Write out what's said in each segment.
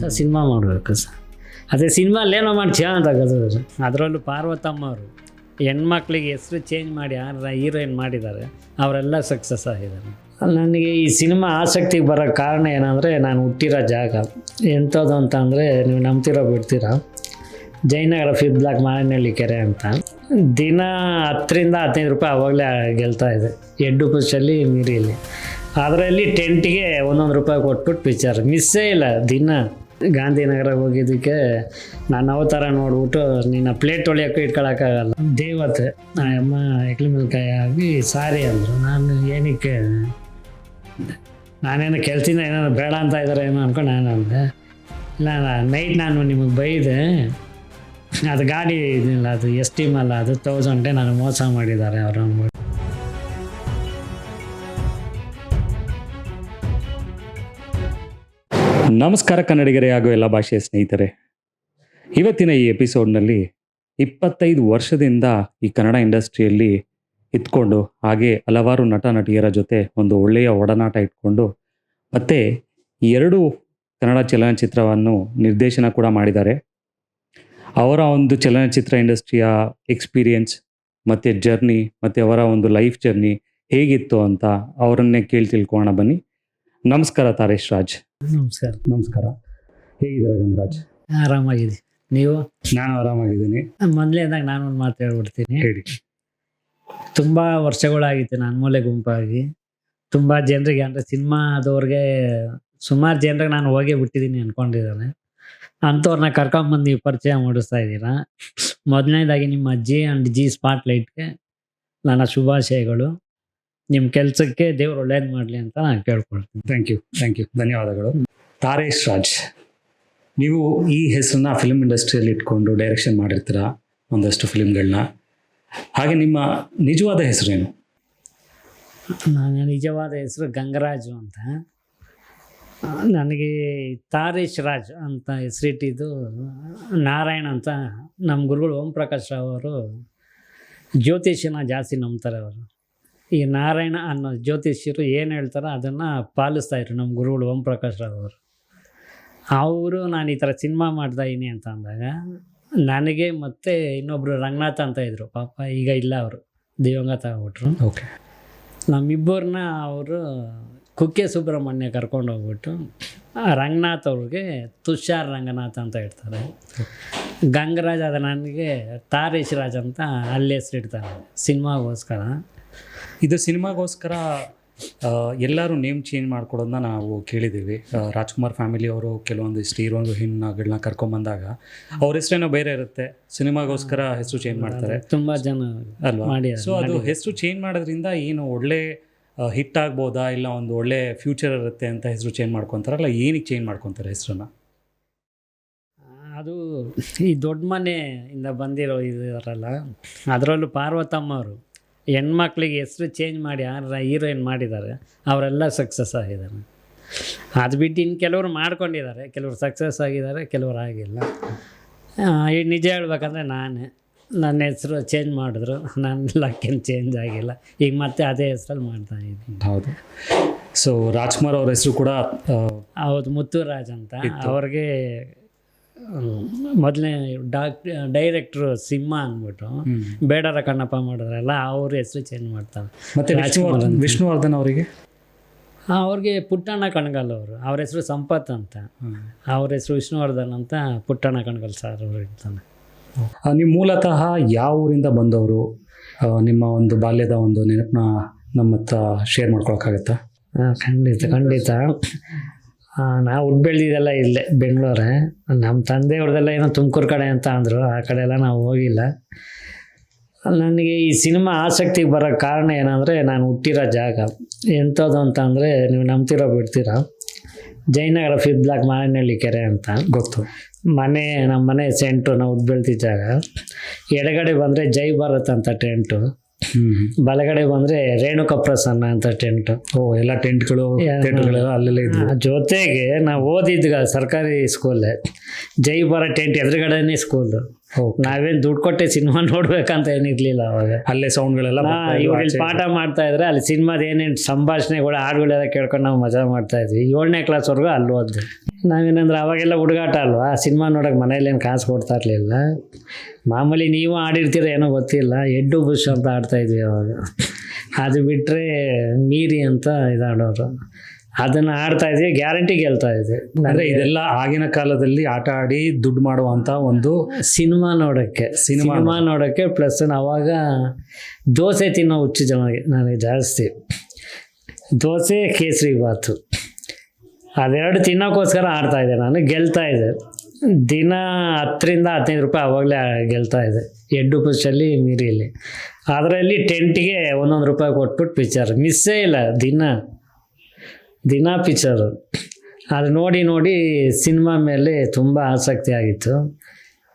Sir cinema ಮಾಡಬೇಕು sir ಅದೇ ಸಿನಿಮಾಲ್ಲೇನೋ ಮಾಡಿ ಅಂತ ಸರ್ ಅದರಲ್ಲೂ ಪಾರ್ವತಮ್ಮ ಅವರು ಹೆಣ್ಮಕ್ಳಿಗೆ ಹೆಸರು ಚೇಂಜ್ ಮಾಡಿ ಯಾರ ಹೀರೋಯಿನ್ ಮಾಡಿದ್ದಾರೆ ಅವರೆಲ್ಲ ಸಕ್ಸಸ್ ಆಗಿದ್ದಾರೆ. ನನಗೆ ಈ ಸಿನಿಮಾ ಆಸಕ್ತಿಗೆ ಬರೋ ಕಾರಣ ಏನಂದರೆ ನಾನು ಹುಟ್ಟಿರೋ ಜಾಗ. ಎಂಥದ್ದು ಅಂತ ಅಂದರೆ ನೀವು ನಂಬ್ತಿರೋ ಬಿಡ್ತೀರಾ. ಜಯನಗರ ಫಿಫ್ತ್ ಬ್ಲಾಕ್ ಮಾರನಹಳ್ಳಿ ಕೆರೆ ಅಂತ. ದಿನ ಹತ್ತರಿಂದ ಹದಿನೈದು ರೂಪಾಯಿ ಆವಾಗಲೇ ಗೆಲ್ತಾ ಇದೆ. ಎಡ್ಡು ಪುಷಲ್ಲಿ ಮೀರಿಯಲ್ಲಿ ಅದರಲ್ಲಿ ಟೆಂಟಿಗೆ ಒಂದೊಂದು ರೂಪಾಯಿ ಕೊಟ್ಬಿಟ್ಟು ಪಿಕ್ಚರ್ ಮಿಸ್ಸೇ ಇಲ್ಲ ದಿನ. ಗಾಂಧಿನಗರ ಹೋಗಿದ್ದಕ್ಕೆ ನಾನು ಅವತಾರ ನೋಡ್ಬಿಟ್ಟು ನಿನ್ನ ಪ್ಲೇಟ್ ತೊಳೆಯೋಕ್ಕೂ ಇಟ್ಕೊಳಕ್ಕಾಗಲ್ಲ. ದೇವತೆ, ಆ ಅಮ್ಮ ಎಕ್ಲಿ ಮಿಲ್ಕಾಯಿ ಆಗಿ ಸಾರಿ ಅಂದರು. ನಾನು ಏನಕ್ಕೆ, ನಾನೇನು ಕೆಲ್ಸಿಂದ ಏನಾದ್ರು ಬೇಡ ಅಂತ ಇದ್ದಾರೆ ಏನೋ ಅನ್ಕೊಂಡು ನಾನು ಅಂದೆ. ಇಲ್ಲ ನೈಟ್ ನಾನು ನಿಮಗೆ ಬೈದೆ. ಅದು ಗಾಡಿ ಇದಿಲ್ಲ, ಅದು ಎಸ್ ಟಿ ಅಲ್ಲ ಅದು ತೌಸಂಡೇ ನಾನು ಮೋಸ ಮಾಡಿದ್ದಾರೆ ಅವರು ಅಂದ್ಬಿಟ್ಟು. ನಮಸ್ಕಾರ ಕನ್ನಡಿಗರೇ ಹಾಗೂ ಎಲ್ಲ ಭಾಷೆಯ ಸ್ನೇಹಿತರೆ. ಇವತ್ತಿನ ಈ ಎಪಿಸೋಡ್ನಲ್ಲಿ ಇಪ್ಪತ್ತೈದು ವರ್ಷದಿಂದ ಈ ಕನ್ನಡ ಇಂಡಸ್ಟ್ರಿಯಲ್ಲಿ ಇದ್ಕೊಂಡು ಹಾಗೆ ಹಲವಾರು ನಟ, ನಟಿಯರ ಜೊತೆ ಒಂದು ಒಳ್ಳೆಯ ಒಡನಾಟ ಇಟ್ಕೊಂಡು ಮತ್ತೆ ಎರಡು ಕನ್ನಡ ಚಲನಚಿತ್ರವನ್ನು ನಿರ್ದೇಶನ ಕೂಡ ಮಾಡಿದ್ದಾರೆ. ಅವರ ಒಂದು ಚಲನಚಿತ್ರ ಇಂಡಸ್ಟ್ರಿಯ ಎಕ್ಸ್ಪೀರಿಯನ್ಸ್ ಮತ್ತು ಜರ್ನಿ ಮತ್ತು ಅವರ ಒಂದು ಲೈಫ್ ಜರ್ನಿ ಹೇಗಿತ್ತು ಅಂತ ಅವರನ್ನೇ ಕೇಳಿ ತಿಳ್ಕೊಳ್ಳೋಣ ಬನ್ನಿ. ನಮಸ್ಕಾರ ತಾರೇಶ್ ರಾಜ್. ನಮಸ್ಕಾರ. ನಮಸ್ಕಾರ. ಹೇಗಿದ್ದಾರೆ ಗಂಗರಾಜ್ ಆರಾಮಾಗಿದೆ ನೀವು? ನಾನು ಆರಾಮಾಗಿದ್ದೀನಿ. ಮೊದಲೇದಾಗ ನಾನು ಒಂದು ಮಾತು ಹೇಳ್ಬಿಡ್ತೀನಿ. ಹೇಳಿ. ತುಂಬ ವರ್ಷಗಳಾಗಿತ್ತು ನಾನು ಮೂಲೆ ಗುಂಪಾಗಿ. ತುಂಬ ಜನರಿಗೆ ಅಂದರೆ ಸಿನಿಮಾದವ್ರಿಗೆ ಸುಮಾರು ಜನರಿಗೆ ನಾನು ಹೋಗೇ ಬಿಟ್ಟಿದ್ದೀನಿ ಅನ್ಕೊಂಡಿದ್ದಾನೆ. ಅಂಥವ್ರನ್ನ ಕರ್ಕೊಂಬಂದು ನೀವು ಪರಿಚಯ ಮಾಡಿಸ್ತಾ ಇದ್ದೀರಾ? ಮೊದಲನೇದಾಗಿ ನಿಮ್ಮ ಅಜ್ಜಿ ಆ್ಯಂಡ್ ಜಿ ಸ್ಪಾಟ್ ಲೈಟ್ಗೆ ನನ್ನ ಶುಭಾಶಯಗಳು. ನಿಮ್ಮ ಕೆಲಸಕ್ಕೆ ದೇವ್ರು ಒಳ್ಳೇದು ಮಾಡಲಿ ಅಂತ ನಾನು ಕೇಳ್ಕೊಳ್ತೀನಿ. ಥ್ಯಾಂಕ್ ಯು ಥ್ಯಾಂಕ್ ಯು ಧನ್ಯವಾದಗಳು. ತಾರೇಶ್ ರಾಜ್ ನೀವು ಈ ಹೆಸರನ್ನ ಫಿಲ್ಮ್ ಇಂಡಸ್ಟ್ರಿಯಲ್ಲಿ ಇಟ್ಕೊಂಡು ಡೈರೆಕ್ಷನ್ ಮಾಡಿರ್ತೀರ ಒಂದಷ್ಟು ಫಿಲ್ಮ್ಗಳನ್ನ ಹಾಗೆ ನಿಮ್ಮ ನಿಜವಾದ ಹೆಸರೇನು? ನನ್ನ ನಿಜವಾದ ಹೆಸರು ಗಂಗರಾಜು ಅಂತ. ನನಗೆ ತಾರೇಶ್ ರಾಜ್ ಅಂತ ಹೆಸರಿಟ್ಟಿದ್ದು ನಾರಾಯಣ್ ಅಂತ ನಮ್ಮ ಗುರುಗಳು ಓಂ ಪ್ರಕಾಶ್ ರಾವ್ ಅವರು. ಜ್ಯೋತಿಷನ ಜಾಸ್ತಿ ನಂಬ್ತಾರೆ ಅವರು. ಈ ನಾರಾಯಣ ಅನ್ನೋ ಜ್ಯೋತಿಷ್ಯರು ಏನು ಹೇಳ್ತಾರೋ ಅದನ್ನು ಪಾಲಿಸ್ತಾ ಇದ್ರು ನಮ್ಮ ಗುರುಗಳು ಓಂ ಪ್ರಕಾಶ್ ರಾವ್ ಅವರು. ಅವರು ನಾನು ಈ ಥರ ಸಿನಿಮಾ ಮಾಡ್ತಾ ಇದ್ದೀನಿ ಅಂತ ಅಂದಾಗ ನನಗೆ ಮತ್ತು ಇನ್ನೊಬ್ಬರು ರಂಗನಾಥ ಅಂತ ಇದ್ದರು ಪಾಪ ಈಗ ಇಲ್ಲ ಅವರು. ದಿವಂಗತ ಆಗ್ಬಿಟ್ರು. ಓಕೆ. ನಮ್ಮಿಬ್ಬರನ್ನ ಅವರು ಕುಕ್ಕೆ ಸುಬ್ರಹ್ಮಣ್ಯ ಕರ್ಕೊಂಡು ಹೋಗ್ಬಿಟ್ಟು ಆ ರಂಗನಾಥ್ ಅವ್ರಿಗೆ ತುಷಾರ್ ರಂಗನಾಥ್ ಅಂತ ಇಡ್ತಾರೆ ಗಂಗರಾಜ್ ಅದ ನನಗೆ ತಾರೇಶ್ ರಾಜ್ ಅಂತ ಅಲ್ಲಿ ಹೆಸರಿಡ್ತಾರೆ. ಸಿನಿಮಾಗೋಸ್ಕರ. ಇದು ಸಿನಿಮಾಗೋಸ್ಕರ ಎಲ್ಲರೂ ನೇಮ್ ಚೇಂಜ್ ಮಾಡ್ಕೊಡೋದನ್ನ ನಾವು ಕೇಳಿದ್ದೀವಿ. ರಾಜ್ಕುಮಾರ್ ಫ್ಯಾಮಿಲಿ ಅವರು ಕೆಲವೊಂದಿಷ್ಟು ಹೀರೋ ಹೀರೋಯಿನ್ಗಳನ್ನ ಕರ್ಕೊಂಬಂದಾಗ ಅವ್ರ ಹೆಸರೇನೋ ಬೇರೆ ಇರುತ್ತೆ. ಸಿನಿಮಾಗೋಸ್ಕರ ಹೆಸರು ಚೇಂಜ್ ಮಾಡ್ತಾರೆ. ತುಂಬ ಜನ ಅಲ್ವಾ? ಸೊ ಅದು ಹೆಸರು ಚೇಂಜ್ ಮಾಡೋದ್ರಿಂದ ಏನು ಒಳ್ಳೆ ಹಿಟ್ ಆಗ್ಬೋದಾ ಇಲ್ಲ ಒಂದು ಒಳ್ಳೆ ಫ್ಯೂಚರ್ ಇರುತ್ತೆ ಅಂತ ಹೆಸರು ಚೇಂಜ್ ಮಾಡ್ಕೊತಾರಲ್ಲ ಏನಕ್ಕೆ ಚೇಂಜ್ ಮಾಡ್ಕೊತಾರೆ ಹೆಸರನ್ನ? ಅದು ಈ ದೊಡ್ಡ ಮನೆಯಿಂದ ಬಂದಿರೋ ಇದರಲ್ಲ ಅದರಲ್ಲೂ ಪಾರ್ವತಮ್ಮ ಅವರು ಹೆಣ್ಮಕ್ಳಿಗೆ ಹೆಸರು ಚೇಂಜ್ ಮಾಡಿ ಯಾರ ಹೀರೋಯಿನ್ ಮಾಡಿದ್ದಾರೆ ಅವರೆಲ್ಲ ಸಕ್ಸಸ್ ಆಗಿದ್ದಾರೆ. ಅದು ಬಿಟ್ಟು ಇನ್ನು ಕೆಲವರು ಮಾಡ್ಕೊಂಡಿದ್ದಾರೆ ಕೆಲವರು ಸಕ್ಸಸ್ ಆಗಿದ್ದಾರೆ ಕೆಲವರು ಆಗಿಲ್ಲ. ಈ ನಿಜ ಹೇಳ್ಬೇಕಂದ್ರೆ ನಾನೇ. ನನ್ನ ಹೆಸರು ಚೇಂಜ್ ಮಾಡಿದ್ರು ನನ್ನ ಲಕ್ಕೇನು ಚೇಂಜ್ ಆಗಿಲ್ಲ. ಈಗ ಮತ್ತೆ ಅದೇ ಹೆಸ್ರಲ್ಲಿ ಮಾಡ್ತಾ ಇದ್ದೀನಿ. ಹೌದು. ಸೊ ರಾಜ್ಕುಮಾರ್ ಅವ್ರ ಹೆಸರು ಕೂಡ ಹೌದು ಮುತ್ತುರಾಜ್ ಅಂತ. ಅವ್ರಿಗೆ ಮೊದಲನೇ ಡಾಕ್ ಡೈರೆಕ್ಟ್ರು ಸಿಂಹ ಅಂದ್ಬಿಟ್ಟು. ಬೇಡರ ಕಣ್ಣಪ್ಪ ಮಾಡಿದ್ರಲ್ಲ ಅವ್ರ ಹೆಸರು ಚೇಂಜ್ ಮಾಡ್ತಾರೆ. ಮತ್ತೆ ವಿಷ್ಣುವರ್ಧನ್ ವಿಷ್ಣುವರ್ಧನ್ ಅವರಿಗೆ? ಅವ್ರಿಗೆ ಪುಟ್ಟಣ್ಣ ಕಣಗಲ್ ಅವರು. ಅವ್ರ ಹೆಸರು ಸಂಪತ್ ಅಂತ. ಅವ್ರ ಹೆಸರು ವಿಷ್ಣುವರ್ಧನ್ ಅಂತ ಪುಟ್ಟಣ್ಣ ಕಣಗಲ್ ಸರ್ ಅವರು ಇರ್ತಾನೆ ನೀವು ಮೂಲತಃ ಯಾವ ಊರಿಂದ ಬಂದವರು? ನಿಮ್ಮ ಒಂದು ಬಾಲ್ಯದ ಒಂದು ನೆನಪನ್ನ ನಮ್ಮ ಹತ್ರ ಶೇರ್ ಮಾಡ್ಕೊಳಕ್ಕಾಗತ್ತಾ ಖಂಡಿತ ಖಂಡಿತ. ನಾವು ಹುಟ್ಟು ಬೆಳೆದಿದ್ದೆಲ್ಲ ಇಲ್ಲೇ ಬೆಂಗಳೂರೇ. ನಮ್ಮ ತಂದೆಯವ್ರದ್ದೆಲ್ಲ ಏನೋ ತುಮಕೂರು ಕಡೆ ಅಂತ ಅಂದರು ಆ ಕಡೆ ಎಲ್ಲ ನಾವು ಹೋಗಿಲ್ಲ. ನನಗೆ ಈ ಸಿನಿಮಾ ಆಸಕ್ತಿಗೆ ಬರೋ ಕಾರಣ ಏನಂದರೆ ನಾನು ಹುಟ್ಟಿರೋ ಜಾಗ. ಎಂಥದ್ದು ಅಂತ ಅಂದರೆ ನೀವು ನಂಬ್ತಿರೋ ಬಿಡ್ತೀರ? ಜಯನಗರ ಫಿಫ್ತ್ ಬ್ಲಾಕ್ ಮಾರನಹಳ್ಳಿ ಕೆರೆ ಅಂತ. ಗೊತ್ತು. ಮನೆ ನಮ್ಮ ಮನೆ ಸೆಂಟು ನಾವು ಹುಟ್ಟು ಬೆಳ್ತಿದ್ದ ಜಾಗ. ಎಡಗಡೆ ಬಂದರೆ ಜೈ ಭಾರತ್ ಅಂತ ಟೆಂಟು. ಬಲಗಡೆ ಬಂದ್ರೆ ರೇಣುಕ ಪ್ರಸನ್ನ ಅಂತ ಟೆಂಟ್ ಓ ಎಲ್ಲ ಟೆಂಟ್ಗಳು ಗಳು ಅಲ್ಲೆಲ್ಲ ಇದ್ವು? ಜೊತೆಗೆ ನಾವು ಓದಿದ್ಗ ಸರ್ಕಾರಿ ಸ್ಕೂಲ್ ಜೈ ಬರ ಟೆಂಟ್ ಎದುರುಗಡೆನೇ ಸ್ಕೂಲ್ ನಾವೇನ್ ನಾವೇನು ದುಡ್ಡು ಕೊಟ್ಟೆ ಸಿನಿಮಾ ನೋಡ್ಬೇಕಂತ ಏನಿರ್ಲಿಲ್ಲ ಅವಾಗ. ಅಲ್ಲೇ ಸೌಂಡ್ಗಳೆಲ್ಲ ಇವಾಗ ಪಾಠ ಮಾಡ್ತಾ ಇದ್ರೆ ಅಲ್ಲಿ ಸಿನಿಮಾದ ಏನೇನು ಸಂಭಾಷಣೆಗಳು ಹಾಡುಗಳೆಲ್ಲ ಕೇಳ್ಕೊಂಡು ನಾವು ಮಜಾ ಮಾಡ್ತಾ ಇದ್ವಿ. ಏಳನೇ ಕ್ಲಾಸ್ವರೆಗೂ ಅಲ್ಲಿ ಓದ್ದೆ. ನಾವೇನಂದ್ರೆ ಅವಾಗೆಲ್ಲ ಹುಡುಗಾಟ ಅಲ್ವಾ? ಸಿನಿಮಾ ನೋಡೋಕೆ ಮನೇಲೇನು ಕಾಸು ಕೊಡ್ತಾ ಇರಲಿಲ್ಲ. ಮಾಮೂಲಿ ನೀವು ಆಡಿರ್ತೀರ ಏನೋ ಗೊತ್ತಿಲ್ಲ. ಎಡ್ಡು ಬುಷ್ ಅಂತ ಆಡ್ತಾಯಿದ್ವಿ ಅವಾಗ. ಅದು ಬಿಟ್ಟರೆ ಮೀರಿ ಅಂತ ಇದಾಡೋರು. ಅದನ್ನು ಆಡ್ತಾ ಇದ್ವಿ ಗ್ಯಾರಂಟಿ ಗೆಲ್ತಾ ಇದ್ವಿ. ಅಂದರೆ ಇದೆಲ್ಲ ಆಗಿನ ಕಾಲದಲ್ಲಿ ಆಟ ಆಡಿ ದುಡ್ಡು ಮಾಡುವಂಥ ಒಂದು ಸಿನಿಮಾ ನೋಡೋಕ್ಕೆ. ಸಿನಿಮಾ ಸಿನಿಮಾ ನೋಡೋಕ್ಕೆ. ಪ್ಲಸ್ ಅವಾಗ ದೋಸೆ ತಿನ್ನೋ ಹುಚ್ಚು ಜನ ನನಗೆ ಜಾಸ್ತಿ. ದೋಸೆ ಕೇಸರಿ ಬಾತು ಅದೆರಡು ತಿನ್ನೋಕ್ಕೋಸ್ಕರ ಆಡ್ತಾ ಇದ್ದೆ ನಾನು, ಗೆಲ್ತಾ ಇದೆ ದಿನ ಹತ್ತರಿಂದ ಹದಿನೈದು ರೂಪಾಯಿ ಆವಾಗಲೇ ಗೆಲ್ತಾ ಇದೆ ಎಡ್ಡು ಪುಷಲ್ಲಿ ಮೀರಿಯಲ್ಲಿ ಅದರಲ್ಲಿ ಟೆಂಟಿಗೆ ಒಂದೊಂದು ರೂಪಾಯಿ ಕೊಟ್ಬಿಟ್ಟು ಪಿಚ್ಚರ್ ಮಿಸ್ಸೇ ಇಲ್ಲ ದಿನ ದಿನ ಪಿಕ್ಚರು ಅದು ನೋಡಿ ನೋಡಿ ಸಿನಿಮಾ ಮೇಲೆ ತುಂಬ ಆಸಕ್ತಿ ಆಗಿತ್ತು.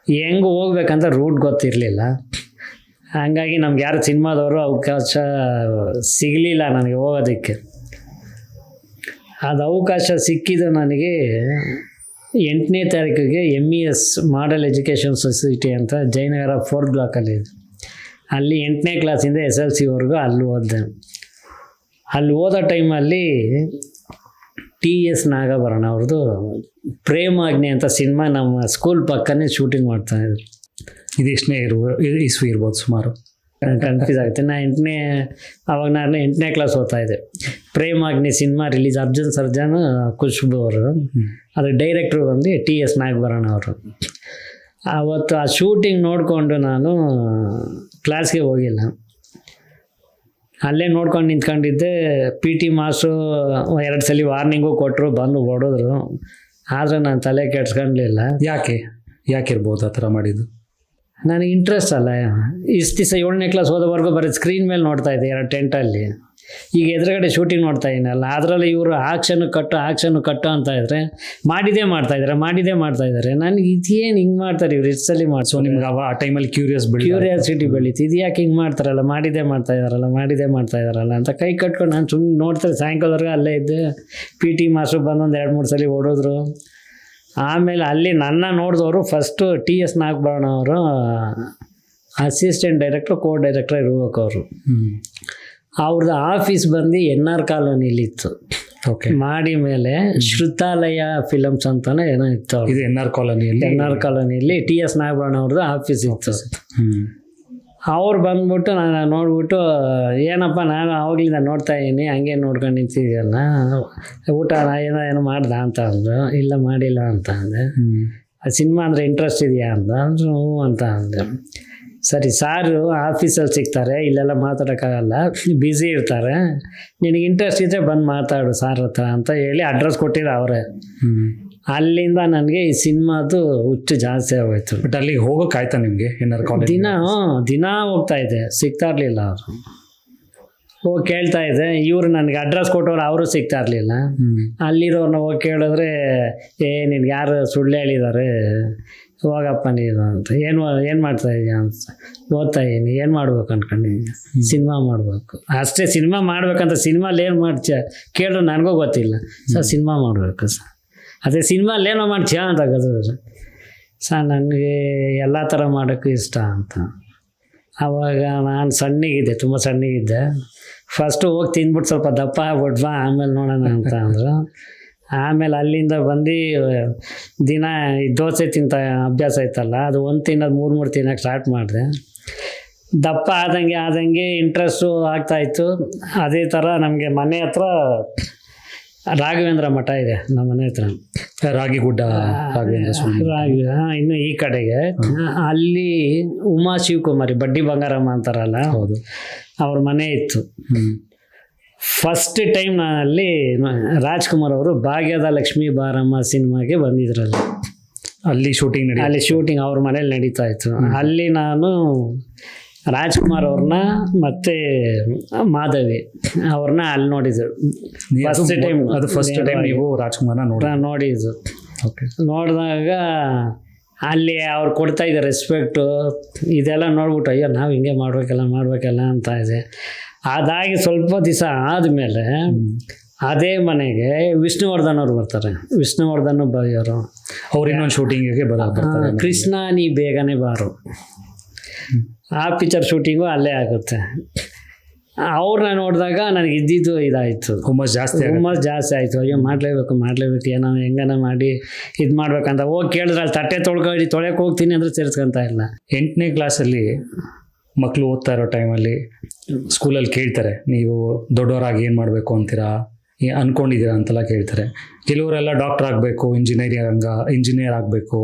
ಹೆಂಗೆ ಹೋಗ್ಬೇಕಂತ ರೂಟ್ ಗೊತ್ತಿರಲಿಲ್ಲ. ಹಾಗಾಗಿ ನಮ್ಗೆ ಯಾರು ಸಿನಿಮಾದವರು ಅವಕಾಶ ಸಿಗಲಿಲ್ಲ ನನಗೆ ಹೋಗೋದಕ್ಕೆ. ಅದು ಅವಕಾಶ ಸಿಕ್ಕಿದ್ದು ನನಗೆ ಎಂಟನೇ ತಾರೀಕಿಗೆ M E S model education society ಅಂತ ಜಯನಗರ ಫೋರ್ತ್ ಬ್ಲಾಕಲ್ಲಿ ಇದೆ. ಅಲ್ಲಿ ಎಂಟನೇ ಕ್ಲಾಸಿಂದ ಎಸ್ ಎಲ್ ಸಿವರೆಗೂ ಅಲ್ಲಿ ಓದಿದೆ. ಅಲ್ಲಿ ಓದೋ ಟೈಮಲ್ಲಿ ಟಿ ಎಸ್ ನಾಗಭರಣ ಅವ್ರದ್ದು ಪ್ರೇಮಾಗ್ನಿ ಅಂತ ಸಿನಿಮಾ ನಮ್ಮ ಸ್ಕೂಲ್ ಪಕ್ಕನೇ ಶೂಟಿಂಗ್ ಮಾಡ್ತಾಯಿದ್ರು ಇದು. ಎಷ್ಟನೇ ಇರ್ಬೋದು ಇಸ್ವಿ ಇರ್ಬೋದು ಸುಮಾರು. ಕನ್ಫ್ಯೂಸ್ ಆಗುತ್ತೆ. ನಾನು ಎಂಟನೇ ಅವಾಗ ನಾನು ಎಂಟನೇ ಕ್ಲಾಸ್ ಓದ್ತಾ ಇದ್ದೆ. ಪ್ರೇಮಾಗ್ನಿ ಸಿನಿಮಾ ರಿಲೀಸ್ ಅರ್ಜುನ್ ಸರ್ಜನ್ ಖುಷ್ಬು ಅವರು. ಅದ್ರ ಡೈರೆಕ್ಟ್ರು ಬಂದು ಟಿ ಎಸ್ ನಾಗಭರಣ ಅವರು. ಆವತ್ತು ಆ ಶೂಟಿಂಗ್ ನೋಡಿಕೊಂಡು ನಾನು ಕ್ಲಾಸ್ಗೆ ಹೋಗಿಲ್ಲ. ಅಲ್ಲೇ ನೋಡ್ಕೊಂಡು ನಿಂತ್ಕೊಂಡಿದ್ದೆ. ಪಿ ಟಿ ಮಾಸ್ಟ್ರು ಎರಡು ಸಲ ವಾರ್ನಿಂಗು ಕೊಟ್ಟರು ಬಂದು ಹೊಡೆದ್ರು. ಆದರೆ ನಾನು ತಲೆ ಕೆಡ್ಸ್ಕೊಳ್ಲಿಲ್ಲ ಯಾಕೆ? ಯಾಕಿರ್ಬೋದು ಆ ಥರ ಮಾಡಿದ್ದು? ನನಗೆ ಇಂಟ್ರೆಸ್ಟ್ ಅಲ್ಲ. ಇಷ್ಟು ದಿವಸ ಏಳನೇ ಕ್ಲಾಸ್ ಹೋದವರೆಗೂ ಬರೀ ಸ್ಕ್ರೀನ್ ಮೇಲೆ ನೋಡ್ತಾ ಇದ್ದೆ ಎರಡು ಟೆಂಟಲ್ಲಿ ಈಗ ಎದುರುಗಡೆ ಶೂಟಿಂಗ್ ನೋಡ್ತಾ ಇದ್ದೀನಲ್ಲ ಅದರಲ್ಲಿ ಇವರು ಆಕ್ಷನ್ ಕಟ್ಟು ಆಕ್ಷನ್ ಕಟ್ಟು ಅಂತ ಇದ್ರೆ ಮಾಡಿದೇ ಮಾಡ್ತಾ ಇದ್ದಾರೆ ಮಾಡಿದೇ ಮಾಡ್ತಾ ಇದ್ದಾರೆ ನನಗೆ ಇದೇನು ಹಿಂಗೆ ಮಾಡ್ತಾರೆ ಇವ್ರು? ಇಷ್ಟಲ್ಲಿ ಮಾಡಿಸೋ ನಿಮ್ಗೆ ಅವ ಆ ಟೈಮಲ್ಲಿ ಕ್ಯೂರಿಯಸ್ ಬೆಳಿ ಕ್ಯೂರಿಯಾಸಿಟಿ ಬೆಳೀತು. ಇದು ಯಾಕೆ ಹಿಂಗೆ ಮಾಡ್ತಾರಲ್ಲ? ಮಾಡಿದೇ ಮಾಡ್ತಾ ಇದಾರಲ್ಲ ಮಾಡಿದೇ ಮಾಡ್ತಾ ಇದಾರಲ್ಲ ಅಂತ ಕೈ ಕಟ್ಕೊಂಡು ನಾನು ಸುಮ್ಮನೆ ನೋಡ್ತಾರೆ ಸಾಯಂಕಾಲವರೆಗೂ ಅಲ್ಲೇ ಇದ್ದು ಪಿ ಟಿ ಮಾಸ್ಟ್ರು ಬಂದು ಒಂದು ಎರಡು ಮೂರು ಸಲ ಓಡೋದ್ರು. ಆಮೇಲೆ ಅಲ್ಲಿ ನನ್ನ ನೋಡಿದವರು ಫಸ್ಟು ಟಿ ಎಸ್ ನಾಗಭರಣ ಅವರು ಅಸಿಸ್ಟೆಂಟ್ ಡೈರೆಕ್ಟ್ರು ಕೋ ಡೈರೆಕ್ಟ್ರ್ ಇರ್ಬೇಕು ಅವರು. ಅವ್ರದ್ದು ಆಫೀಸ್ ಬಂದು ಎನ್ ಆರ್ ಕಾಲೋನಿಲಿತ್ತು. ಓಕೆ ಮಾಡಿ ಮೇಲೆ ಶ್ರುತಾಲಯ ಫಿಲಮ್ಸ್ ಅಂತಾನೆ ಏನೋ ಇತ್ತು ಇದು ಎನ್ ಆರ್ ಕಾಲೋನಿಯಲ್ಲಿ? ಎನ್ ಆರ್ ಕಾಲೋನಿಯಲ್ಲಿ ಟಿ ಎಸ್ ನಾಗಭರಣ ಅವ್ರದ್ದು ಆಫೀಸ್ ಇತ್ತು. ಅವ್ರು ಬಂದ್ಬಿಟ್ಟು ನಾನು ನೋಡ್ಬಿಟ್ಟು ಏನಪ್ಪ ನಾನು ಅವಾಗಲಿಂದ ನೋಡ್ತಾ ಇದ್ದೀನಿ ಹಂಗೆ ನೋಡ್ಕೊಂಡು ನಿಂತಿದ್ಯಲ್ಲ ಊಟ ನಾ ಏನೋ ಏನೋ ಮಾಡ್ದ ಅಂತ ಅಂದರು. ಇಲ್ಲ ಮಾಡಿಲ್ಲ ಅಂತ ಅಂದೆ. ಆ ಸಿನಿಮಾ ಅಂದರೆ ಇಂಟ್ರೆಸ್ಟ್ ಇದೆಯಾ ಅಂತ ಅಂದ್ರು ಹ್ಞೂ ಅಂತ ಅಂದೆ. ಸರಿ ಸಾರು ಆಫೀಸಲ್ಲಿ ಸಿಗ್ತಾರೆ ಇಲ್ಲೆಲ್ಲ ಮಾತಾಡೋಕ್ಕಾಗಲ್ಲ ಬ್ಯುಸಿ ಇರ್ತಾರೆ. ನಿನಗೆ ಇಂಟ್ರೆಸ್ಟ್ ಇದ್ದರೆ ಬಂದು ಮಾತಾಡು ಸಾರ್ ಹತ್ರ ಅಂತ ಹೇಳಿ ಅಡ್ರೆಸ್ ಕೊಟ್ಟಿದ್ದ ಅವರೇ. ಅಲ್ಲಿಂದ ನನಗೆ ಈ ಸಿನಿಮಾದು ಹುಚ್ಚು ಜಾಸ್ತಿ ಆಗೋಯ್ತು. ಬಟ್ ಅಲ್ಲಿಗೆ ಹೋಗೋಕ್ಕಾಯ್ತಾ ಆಯ್ತಾ ನಿಮಗೆ? ಏನಾದ್ರು ಕಾಲೇಜ್ ದಿನ ದಿನ ಹೋಗ್ತಾ ಇದ್ದೆ ಸಿಗ್ತಾ ಇರಲಿಲ್ಲ ಅವರು. ಹೋಗಿ ಕೇಳ್ತಾ ಇದ್ದೆ ಇವರು ನನಗೆ ಅಡ್ರೆಸ್ ಕೊಟ್ಟವ್ರು ಅವರು ಸಿಗ್ತಾ ಇರಲಿಲ್ಲ. ಅಲ್ಲಿರೋರನ್ನ ಅಲ್ಲಿರೋರ್ನ ಹೋಗಿ ಕೇಳಿದ್ರೆ ಏ ನಿನ್ಗೆ ಯಾರು ಸುಳ್ಳು ಹೇಳಿದ್ದಾರೆ? ಹೋಗಪ್ಪ ನೀನು ಅಂತ. ಏನು ಏನು ಮಾಡ್ತಾ ಇದೀಯ ಅಂತ. ಓದ್ತಾ ಇದ್ದೀನಿ ಏನು ಮಾಡ್ಬೇಕು ಅನ್ಕೊಂಡಿದ್ದೀನಿ ಸಿನಿಮಾ ಮಾಡಬೇಕು. ಅಷ್ಟೇ ಸಿನಿಮಾ ಮಾಡ್ಬೇಕಂತ ಸಿನಿಮಾಲಿ ಏನು ಮಾಡ್ತೀಯ ಕೇಳಿದ್ರೆ ನನಗೂ ಗೊತ್ತಿಲ್ಲ. ಸರ್ ಸಿನಿಮಾ ಮಾಡಬೇಕು ಸರ್ ಅದೇ ಸಿನಿಮಾಲಿ ಏನೋ ಮಾಡ್ತೀಯ ಅಂತ ಗದ್ರು ಸರ್ ನನಗೆ ಎಲ್ಲ ಥರ ಮಾಡೋಕ್ಕೂ ಇಷ್ಟ ಅಂತ. ಆವಾಗ ನಾನು ಸಣ್ಣಗಿದ್ದೆ ತುಂಬ ಸಣ್ಣಗಿದ್ದೆ. ಫಸ್ಟು ಹೋಗಿ ತಿಂದ್ಬಿಟ್ಟು ಸ್ವಲ್ಪ ದಪ್ಪ ಆಗ್ಬಿಟ್ವಾ ಆಮೇಲೆ ನೋಡೋಣ ಅಂತ ಅಂದರು. ಆಮೇಲೆ ಅಲ್ಲಿಂದ ಬಂದು ದಿನ ಈ ದೋಸೆ ತಿಂತ ಅಭ್ಯಾಸ ಆಯ್ತಲ್ಲ ಅದು ಒಂದು ತಿನ್ನೋದು ಮೂರು ಮೂರು ತಿನ್ನೋಕೆ ಸ್ಟಾರ್ಟ್ ಮಾಡಿದೆ. ದಪ್ಪ ಆದಂಗೆ ಆದಂಗೆ ಇಂಟ್ರೆಸ್ಟು ಆಗ್ತಾಯಿತ್ತು ಅದೇ ಥರ ನಮಗೆ ಮನೆ ಹತ್ರ ರಾಘವೇಂದ್ರ ಮಠ ಇದೆ ನಮ್ಮ ಮನೆ ಹತ್ರ. ರಾಗಿಗುಡ್ಡ ರಾಘವೇಂದ್ರ ಸ್ವಾಮಿ. ರಾಗಿ ಇನ್ನು ಈ ಕಡೆಗೆ. ಅಲ್ಲಿ ಉಮಾ ಶಿವಕುಮಾರಿ ಬಡ್ಡಿ ಬಂಗಾರಮ್ಮ ಅಂತಾರಲ್ಲ ಹೌದು. ಅವ್ರ ಮನೆ ಇತ್ತು. ಫಸ್ಟ್ ಟೈಮ್ ನಾನು ಅಲ್ಲಿ ರಾಜ್ಕುಮಾರ್ ಅವರು ಭಾಗ್ಯದ ಲಕ್ಷ್ಮೀ ಬಾರಮ್ಮ ಸಿನಿಮಾಗೆ ಬಂದಿದ್ರಲ್ಲಿ. ಅಲ್ಲಿ ಶೂಟಿಂಗ್ ನಡಿ ಅಲ್ಲಿ ಶೂಟಿಂಗ್ ಅವ್ರ ಮನೇಲಿ ನಡೀತಾ ಇತ್ತು. ಅಲ್ಲಿ ನಾನು ರಾಜ್ಕುಮಾರ್ ಅವ್ರನ್ನ ಮತ್ತೆ ಮಾಧವಿ ಅವ್ರನ್ನ ಅಲ್ಲಿ ನೋಡಿದ್ರು ಫಸ್ಟ್ ಟೈಮ್ ಅದು ಫಸ್ಟ್ ಟೈಮ್ ನೀವು ರಾಜ್ಕುಮಾರ್ನ ನೋಡಿ ನೋಡಿದ್ದು. ಓಕೆ ನೋಡಿದಾಗ ಅಲ್ಲಿ ಅವ್ರು ಕೊಡ್ತಾ ಇದ್ದಾರೆ ರೆಸ್ಪೆಕ್ಟು ಇದೆಲ್ಲ ನೋಡ್ಬಿಟ್ಟು ಅಯ್ಯೋ ನಾವು ಹಿಂಗೆ ಮಾಡಬೇಕಲ್ಲ ಮಾಡಬೇಕಲ್ಲ ಅಂತ ಇದೆ. ಅದಾಗಿ ಸ್ವಲ್ಪ ದಿವಸ ಆದಮೇಲೆ ಅದೇ ಮನೆಗೆ ವಿಷ್ಣುವರ್ಧನ್ ಅವ್ರು ಬರ್ತಾರೆ. ವಿಷ್ಣುವರ್ಧನ್ ಬೈಯವರು ಅವ್ರು ಇನ್ನೊಂದು ಶೂಟಿಂಗಿಗೆ ಬರ ಬರ್ತಾರೆ. ಕೃಷ್ಣ ನೀ ಬೇಗನೆ ಬಾರು. ಆ ಪಿಕ್ಚರ್ ಶೂಟಿಂಗು ಅಲ್ಲೇ ಆಗುತ್ತೆ. ಅವ್ರನ್ನ ನೋಡಿದಾಗ ನನಗೆ ಇದ್ದಿದ್ದು ಇದಾಯಿತು. ಹುಮ್ಮಸ್ ಜಾಸ್ತಿ. ಹುಮ್ಮಸ್ ಜಾಸ್ತಿ ಆಯಿತು. ಅಯ್ಯೋ ಮಾಡಲೇಬೇಕು ಮಾಡಲೇಬೇಕು ಏನೋ ಹೆಂಗನ ಮಾಡಿ ಇದು ಮಾಡ್ಬೇಕಂತ. ಹೋಗಿ ಕೇಳಿದ್ರೆ ಅಲ್ಲಿ ತಟ್ಟೆ ತೊಳ್ಕೊಳ್ಳಿ ತೊಳೆಯಕ್ಕೆ ಹೋಗ್ತೀನಿ ಅಂದ್ರೆ ಸೇರಿಸ್ಕೊಂತ ಇಲ್ಲ. ಎಂಟನೇ ಕ್ಲಾಸಲ್ಲಿ ಮಕ್ಕಳು ಓದ್ತಾ ಇರೋ ಟೈಮಲ್ಲಿ ಸ್ಕೂಲಲ್ಲಿ ಕೇಳ್ತಾರೆ, ನೀವು ದೊಡ್ಡವರಾಗಿ ಏನು ಮಾಡಬೇಕು ಅಂತೀರಾ? ಅನ್ಕೊಂಡಿದ್ದೀರಾ? ಅಂತೆಲ್ಲ ಕೇಳ್ತಾರೆ. ಕೆಲವರೆಲ್ಲ ಡಾಕ್ಟರ್ ಆಗಬೇಕು ಇಂಜಿನಿಯರಿಂಗ್ ಇಂಜಿನಿಯರ್ ಆಗಬೇಕು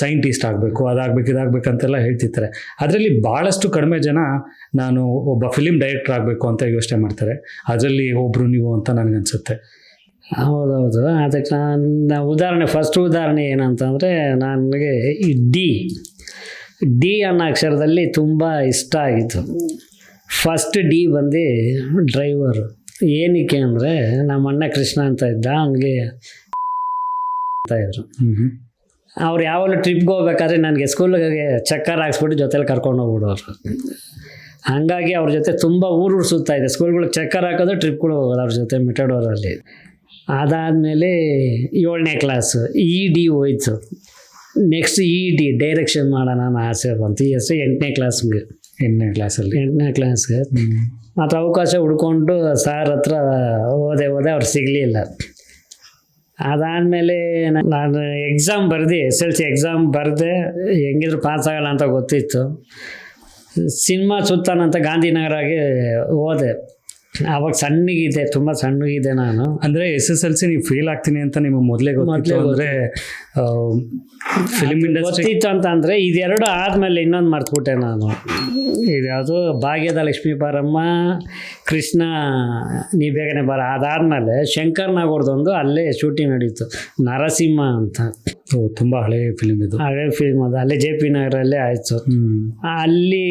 ಸೈಂಟಿಸ್ಟ್ ಆಗಬೇಕು, ಅದಾಗಬೇಕು ಇದಾಗಬೇಕಂತೆಲ್ಲ ಹೇಳ್ತಿರ್ತಾರೆ. ಅದರಲ್ಲಿ ಭಾಳಷ್ಟು ಕಡಿಮೆ ಜನ ನಾನು ಒಬ್ಬ ಫಿಲಿಮ್ ಡೈರೆಕ್ಟರ್ ಆಗಬೇಕು ಅಂತ ಯೋಚನೆ ಮಾಡ್ತಾರೆ. ಅದರಲ್ಲಿ ಒಬ್ಬರು ನೀವು ಅಂತ ನನಗನ್ಸುತ್ತೆ. ಹೌದೌದು. ಅದಕ್ಕೆ ನಾನು, ಉದಾಹರಣೆ ಫಸ್ಟ್ ಉದಾಹರಣೆ ಏನಂತಂದರೆ ನನಗೆ ಈ ಡಿ ಡಿ ಅನ್ನೋ ಅಕ್ಷರದಲ್ಲಿ ತುಂಬ ಇಷ್ಟ ಆಗಿತ್ತು. ಫಸ್ಟ್ ಡಿ ಬಂದು ಡ್ರೈವರು ಏನಕ್ಕೆ ಅಂದರೆ ನಮ್ಮ ಅಣ್ಣ ಕೃಷ್ಣ ಅಂತ ಇದ್ದ ಹಂಗೆ ಅಂತ ಇದ್ರು. ಅವ್ರು ಯಾವಾಗಲೂ ಟ್ರಿಪ್ಗೆ ಹೋಗ್ಬೇಕಾದ್ರೆ ನನಗೆ ಸ್ಕೂಲಿಗೆ ಚಕ್ಕರ್ ಹಾಕ್ಸ್ಬಿಟ್ಟು ಜೊತೇಲಿ ಕರ್ಕೊಂಡು ಹೋಗ್ಬಿಡೋರು. ಹಾಗಾಗಿ ಅವ್ರ ಜೊತೆ ತುಂಬ ಊರು ಸುತ್ತಾ ಇದೆ ಸ್ಕೂಲ್ಗಳಿಗೆ ಚಕ್ಕರ್ ಹಾಕೋದು ಟ್ರಿಪ್ಗಳು ಹೋಗೋದು ಅವ್ರ ಜೊತೆ ಮಿಟಡೋರಲ್ಲಿ ಅದಾದಮೇಲೆ ಏಳನೇ ಕ್ಲಾಸು ಇ ಡಿ ಹೋಯ್ತು. ನೆಕ್ಸ್ಟ್ ಇ ಡಿ ಡೈರೆಕ್ಷನ್ ಮಾಡೋಣ ಅನ್ನೋ ಆಸೆ ಬಂತು ಈ ಹೆಸರು ಎಂಟನೇ ಕ್ಲಾಸ್ಗೆ ಎಂಟನೇ ಕ್ಲಾಸಲ್ಲಿ ಎಂಟನೇ ಕ್ಲಾಸ್ಗೆ ಮತ್ತು ಅವಕಾಶ ಹುಡ್ಕೊಂಡು ಸಾರ್ ಹತ್ರ ಓದೆ ಓದೆ ಅವ್ರು ಸಿಗಲಿಲ್ಲ. ಅದಾದಮೇಲೆ ನಾನು ಎಕ್ಸಾಮ್ ಬರ್ದು ಎಸ್ ಎಲ್ ಸಿ ಎಕ್ಸಾಮ್ ಬರೆದೆ ಹೆಂಗಿದ್ರು ಪಾಸ್ ಆಗಲ್ಲ ಅಂತ ಗೊತ್ತಿತ್ತು. ಸಿನಿಮಾ ಸುತ್ತಾನಂತ ಗಾಂಧಿನಗರಾಗೆ ಹೋದೆ ಆವಾಗ ಸಣ್ಣಗಿದೆ ತುಂಬ ಸಣ್ಣಗಿದೆ ನಾನು. ಅಂದರೆ ಎಸ್ ಎಸ್ ಎಲ್ ಸಿ ನೀವು ಫೇಲ್ ಆಗ್ತೀನಿ ಅಂತ ನಿಮಗೆ ಮೊದಲೇ ಗೊತ್ತಿತ್ತು ಅಂದ್ರೆ ಫಿಲಿಂ ಇಂಡಸ್ಟ್ರಿ ಗೊತ್ತಿತ್ತು ಅಂತ ಅಂದರೆ ಇದೆರಡು ಆದಮೇಲೆ ಇನ್ನೊಂದು ಮರ್ತ್ಬಿಟ್ಟೆ ನಾನು. ಇದ್ಯಾವುದು ಭಾಗ್ಯದ ಲಕ್ಷ್ಮೀ ಬಾರಮ್ಮ ಕೃಷ್ಣ ನೀ ಬೇಗನೆ ಬರ. ಅದಾದಮೇಲೆ ಶಂಕರ್ ನಾಗೋರ್ದೊಂದು ಅಲ್ಲೇ ಶೂಟಿಂಗ್ ನಡೀತು. ನರಸಿಂಹ ಅಂತ. ತುಂಬ ಹಳೆಯ ಫಿಲ್ಮ್ ಇದು. ಹಳೆ ಫಿಲ್ಮ್ ಅದು. ಅಲ್ಲೇ ಜೆ ಪಿ ನಗರಲ್ಲೇ ಆಯಿತು. ಅಲ್ಲಿ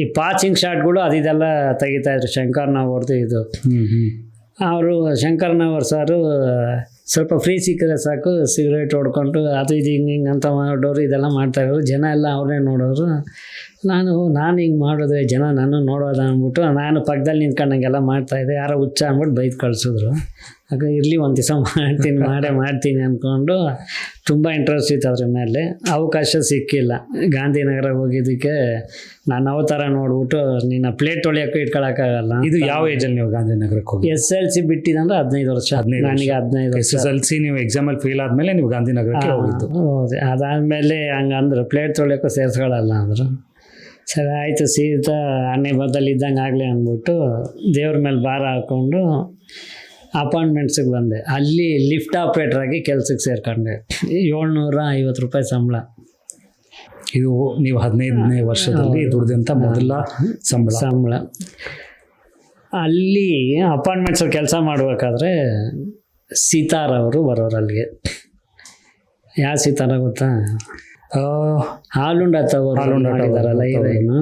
ಈ ಪಾಚಿಂಗ್ ಶಾಟ್ಗಳು ಅದಿದೆಲ್ಲ ತೆಗಿತಾ ಇದ್ರು. ಶಂಕರ್ ನಾಗೋರ್ದು ಇದು. ಅವರು ಶಂಕರ್ ಅವರು ಶಂಕರನವರ್ ಸಾರು ಸ್ವಲ್ಪ ಫ್ರೀ ಸಿಕ್ಕಿದ್ರೆ ಸಾಕು ಸಿಗರೇಟ್ ಹೊಡ್ಕೊಂಡು ಅದು ಇದು ಹಿಂಗೆ ಹಿಂಗೆ ಅಂತ ಮಾಡೋರು ಇದೆಲ್ಲ ಮಾಡ್ತಾಯಿದ್ರು ಜನ ಎಲ್ಲ ಅವ್ರನ್ನೇ ನೋಡೋರು. ನಾನು ನಾನು ಹಿಂಗೆ ಮಾಡಿದ್ರೆ ಜನ ನಾನು ನೋಡೋದು ಅಂದ್ಬಿಟ್ಟು, ನಾನು ಪಕ್ಕದಲ್ಲಿ ನಿಂತ್ಕೊಂಡಂಗೆಲ್ಲ ಮಾಡ್ತಾಯಿದ್ದೆ ಯಾರೋ ಹುಚ್ಚ ಅಂದ್ಬಿಟ್ಟು ಬೈದು ಕಳಿಸಿದ್ರು. ಆಗ ಇರಲಿ ಒಂದು ದಿವಸ ಮಾಡ್ತೀನಿ ಮಾಡೇ ಮಾಡ್ತೀನಿ ಅಂದ್ಕೊಂಡು ತುಂಬ ಇಂಟ್ರೆಸ್ಟ್ ಇತ್ತು ಅದ್ರ ಮೇಲೆ. ಅವಕಾಶ ಸಿಕ್ಕಿಲ್ಲ. ಗಾಂಧಿನಗರ ಹೋಗಿದ್ದಕ್ಕೆ ನಾನು ಅವತಾರ ನೋಡ್ಬಿಟ್ಟು ನಿನ್ನ ಪ್ಲೇಟ್ ತೊಳೆಯೋಕ್ಕೆ ಇಟ್ಕೊಳಕ್ಕಾಗಲ್ಲ ಇದು ಯಾವ ಏಜಲ್ಲಿ ನೀವು ಗಾಂಧಿನಗರಕ್ಕೆ ಹೋಗಿ ಎಸ್ ಎಲ್ ಸಿ ಬಿಟ್ಟಿದಂದ್ರೆ ಹದಿನೈದು ವರ್ಷ. ಹದಿನೈದು. ನನಗೆ ಹದಿನೈದು ಎಸ್ ವರ್ಷ. ಎಸ್ ಎಲ್ ಸಿ ನೀವು ಎಕ್ಸಾಮಲ್ಲಿ ಫೇಲ್ ಆದಮೇಲೆ ನೀವು ಗಾಂಧಿನಗರಕ್ಕೆ ಹೋಗಿದ್ದು. ಹೌದು. ಅದಾದಮೇಲೆ ಹಂಗಂದ್ರೆ. ಪ್ಲೇಟ್ ತೊಳೆಯೋಕ್ಕೂ ಸೇರಿಸ್ಕೊಳ್ಳಲ್ಲ ಅಂದರು. ಸರಿ ಆಯಿತು. ಸೀದಾ ಅನ್ನೆ ಬದಲಿದ್ದಂಗೆ ಆಗಲಿ ಅಂದ್ಬಿಟ್ಟು ದೇವ್ರ ಮೇಲೆ ಭಾರ ಹಾಕ್ಕೊಂಡು ಅಪಾಯಿಂಟ್ಮೆಂಟ್ಸಿಗೆ ಬಂದೆ. ಅಲ್ಲಿ ಲಿಫ್ಟ್ ಆಪ್ರೇಟ್ರಾಗಿ ಕೆಲ್ಸಕ್ಕೆ ಸೇರ್ಕೊಂಡೆ. ಏಳ್ನೂರ ಐವತ್ತು ರೂಪಾಯಿ ಸಂಬಳ. ಇದು ನೀವು ಹದಿನೈದನೇ ವರ್ಷದಲ್ಲಿ ದುಡ್ದಂಥ ಮೊದಲ ಸಂಬಳ. ಸಂಬಳ. ಅಲ್ಲಿ ಅಪಾಯಿಂಟ್ಮೆಂಟ್ಸ್ ಕೆಲಸ ಮಾಡಬೇಕಾದ್ರೆ ಸೀತಾರವರು ಬರೋರು ಅಲ್ಲಿಗೆ. ಯಾವ ಸೀತಾರ ಗೊತ್ತಾ? ಹಾಲುಂಡ ತಗೋ ಹಾಲುಂಡ ಮಾಡಿದಾರಲ್ಲ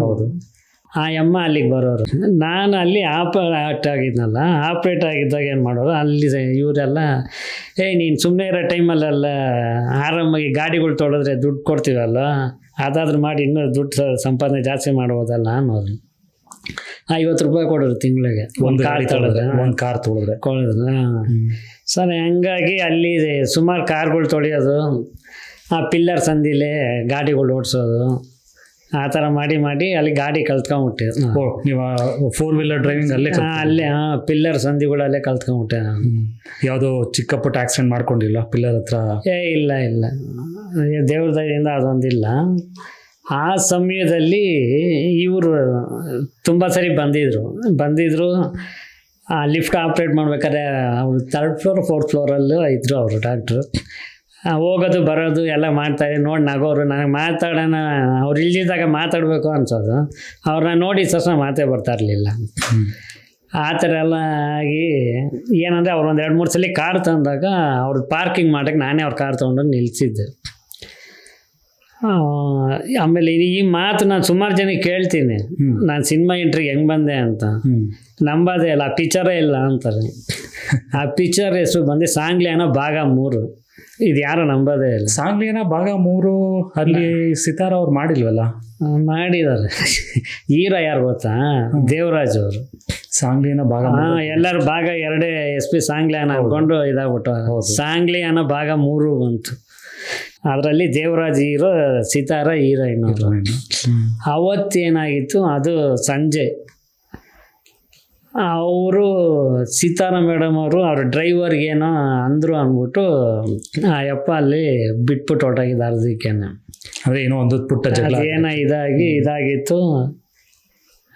ಹೌದು. ಆ ಅಮ್ಮ ಅಲ್ಲಿಗೆ ಬರೋರು. ನಾನು ಅಲ್ಲಿ ಆಪರೇಟ್ ಆಗಿದ್ನಲ್ಲ ಆಪ್ರೇಟ್ ಆಗಿದ್ದಾಗ ಏನು ಮಾಡೋರು ಅಲ್ಲಿ ಇವರೆಲ್ಲ ಏಯ್ ನೀನು ಸುಮ್ಮನೆ ಇರೋ ಟೈಮಲ್ಲೆಲ್ಲ ಆರಾಮಾಗಿ ಗಾಡಿಗಳು ತೊಳೆದ್ರೆ ದುಡ್ಡು ಕೊಡ್ತೀವಲ್ಲ? ಅದಾದ್ರೂ ಮಾಡಿ ಇನ್ನೂ ದುಡ್ಡು ಸಂಪಾದನೆ ಜಾಸ್ತಿ ಮಾಡ್ಬೋದಲ್ಲ ಅನ್ನೋರು. ಐವತ್ತು ರೂಪಾಯಿ ಕೊಡೋರು ತಿಂಗಳಿಗೆ. ಒಂದು ಕಾರ್ ಗಾಡಿ ತೊಳೆದ್ರೆ ಒಂದು ಕಾರ್ ತೊಳೆದ್ರೆ ಕೊಡೋದು ಸರ್ ಹಂಗಾಗಿ ಅಲ್ಲಿ ಸುಮಾರು ಕಾರ್ಗಳು ತೊಳೆಯೋದು ಆ ಪಿಲ್ಲರ್ ಸಂದಿಲೇ ಗಾಡಿಗಳು ಓಡಿಸೋದು. ಆ ಥರ ಮಾಡಿ ಮಾಡಿ ಅಲ್ಲಿ ಗಾಡಿ ಕಲ್ತ್ಕೊಂಬಿಟ್ಟೆ. ಓ ನೀವು ಫೋರ್ ವೀಲರ್ ಡ್ರೈವಿಂಗ್ ಅಲ್ಲೇ? ಅಲ್ಲೇ ಹಾಂ ಪಿಲ್ಲರ್ ಸಂಧಿಗಳಲ್ಲೇ ಕಲ್ತ್ಕೊಂಬಿಟ್ಟೆ ನಾನು. ಯಾವುದೋ ಯಾವ್ದೋ ಚಿಕ್ಕ ಪುಟ್ಟ ಆಕ್ಸಿಡೆಂಟ್ ಮಾಡ್ಕೊಂಡಿಲ್ಲ ಪಿಲ್ಲರ್ ಹತ್ರ? ಏ ಇಲ್ಲ ಇಲ್ಲ. ದೇವ್ರ ದಯದಿಂದ ಅದೊಂದಿಲ್ಲ. ಆ ಸಮಯದಲ್ಲಿ ಇವರು ತುಂಬ ಸರಿ ಬಂದಿದ್ರು. ಬಂದಿದ್ರು ಆ ಲಿಫ್ಟ್ ಆಪ್ರೇಟ್ ಮಾಡ್ಬೇಕಾದ್ರೆ ಅವರು ತರ್ಡ್ ಫ್ಲೋರ್ ಫೋರ್ತ್ ಫ್ಲೋರಲ್ಲೂ ಇದ್ದರು ಅವರು ಡಾಕ್ಟ್ರು ಹೋಗೋದು ಬರೋದು ಎಲ್ಲ ಮಾಡ್ತಾರೆ. ನೋಡಿ ನಗೋರು ನನಗೆ ಮಾತಾಡೋಣ ಅವ್ರು ಇಲ್ದಿದ್ದಾಗ ಮಾತಾಡಬೇಕು ಅನ್ಸೋದು. ಅವ್ರನ್ನ ನೋಡಿ ಸಸ ಮಾತೇ ಬರ್ತಾ ಇರಲಿಲ್ಲ. ಆ ಥರ ಎಲ್ಲ ಆಗಿ ಏನಂದರೆ ಅವ್ರು ಒಂದು ಎರಡು ಮೂರು ಸಲ ಕಾರ್ ತಂದಾಗ ಅವ್ರು ಪಾರ್ಕಿಂಗ್ ಮಾಡೋಕ್ಕೆ ನಾನೇ ಅವ್ರ ಕಾರ್ ತೊಗೊಂಡು ನಿಲ್ಲಿಸಿದ್ದೆ ಆಮೇಲೆ ಈ- ಮಾತು ನಾನು ಸುಮಾರು ಜನಕ್ಕೆ ಕೇಳ್ತೀನಿ. ನಾನು ಸಿನಿಮಾ ಎಂಟ್ರಿಗೆ ಹೆಂಗೆ ಬಂದೆ ಅಂತ. ನಂಬೋದೇ ಇಲ್ಲ ಆ ಪಿಕ್ಚರೇ ಇಲ್ಲ ಅಂತಾರೆ. ಆ ಪಿಕ್ಚರ್ ಹೆಸರು ಬಂದು ಸಾಂಗ್ಲಿ ಅನ್ನೋ ಭಾಗ ಮೂರು. ಇದು ಯಾರು ನಂಬೋದೇ ಇಲ್ಲ. ಸಾಂಗ್ಲಿಯನ ಭಾಗ ಮೂರು ಅಲ್ಲಿ ಸಿತಾರ ಅವ್ರು ಮಾಡಿಲ್ವಲ್ಲ? ಮಾಡಿದ್ದಾರೆ. ಹೀರೋ ಯಾರು ಗೊತ್ತಾ? ದೇವರಾಜ್ ಅವರು. ಸಾಂಗ್ಲಿಯನ ಭಾಗ. ಎಲ್ಲರೂ ಭಾಗ ಎರಡೇ ಎಸ್ ಪಿ ಸಾಂಗ್ಲಿ ಅನ್ನೋ ಅನ್ಕೊಂಡು ಇದಾಗ್ಬಿಟ್ಟು ಸಾಂಗ್ಲಿಯನ ಭಾಗ ಮೂರು ಬಂತು. ಅದರಲ್ಲಿ ದೇವರಾಜ್ ಹೀರೋ ಸಿತಾರ ಹೀರೋಯಿನ್. ಅವತ್ತೇನಾಗಿತ್ತು? ಅದು ಸಂಜೆ. ಅವರು ಸೀತಾರಾಮ್ ಮೇಡಮ್ ಅವರು ಅವ್ರ ಡ್ರೈವರ್ಗೆ ಏನೋ ಅಂದರು ಅಂದ್ಬಿಟ್ಟು ಆ ಯಪ್ಪ ಅಲ್ಲಿ ಬಿಟ್ಬಿಟ್ಟು ಹೊರಟಾಗಿದ್ದು ಅರ್ಧಕ್ಕೇನೆ ಅಂದ್ರೆ ಏನೋ ಒಂದು ಪುಟ್ಟ ಜಗಳ ಅದೇನೋ ಇದಾಗಿ ಇದಾಗಿತ್ತು.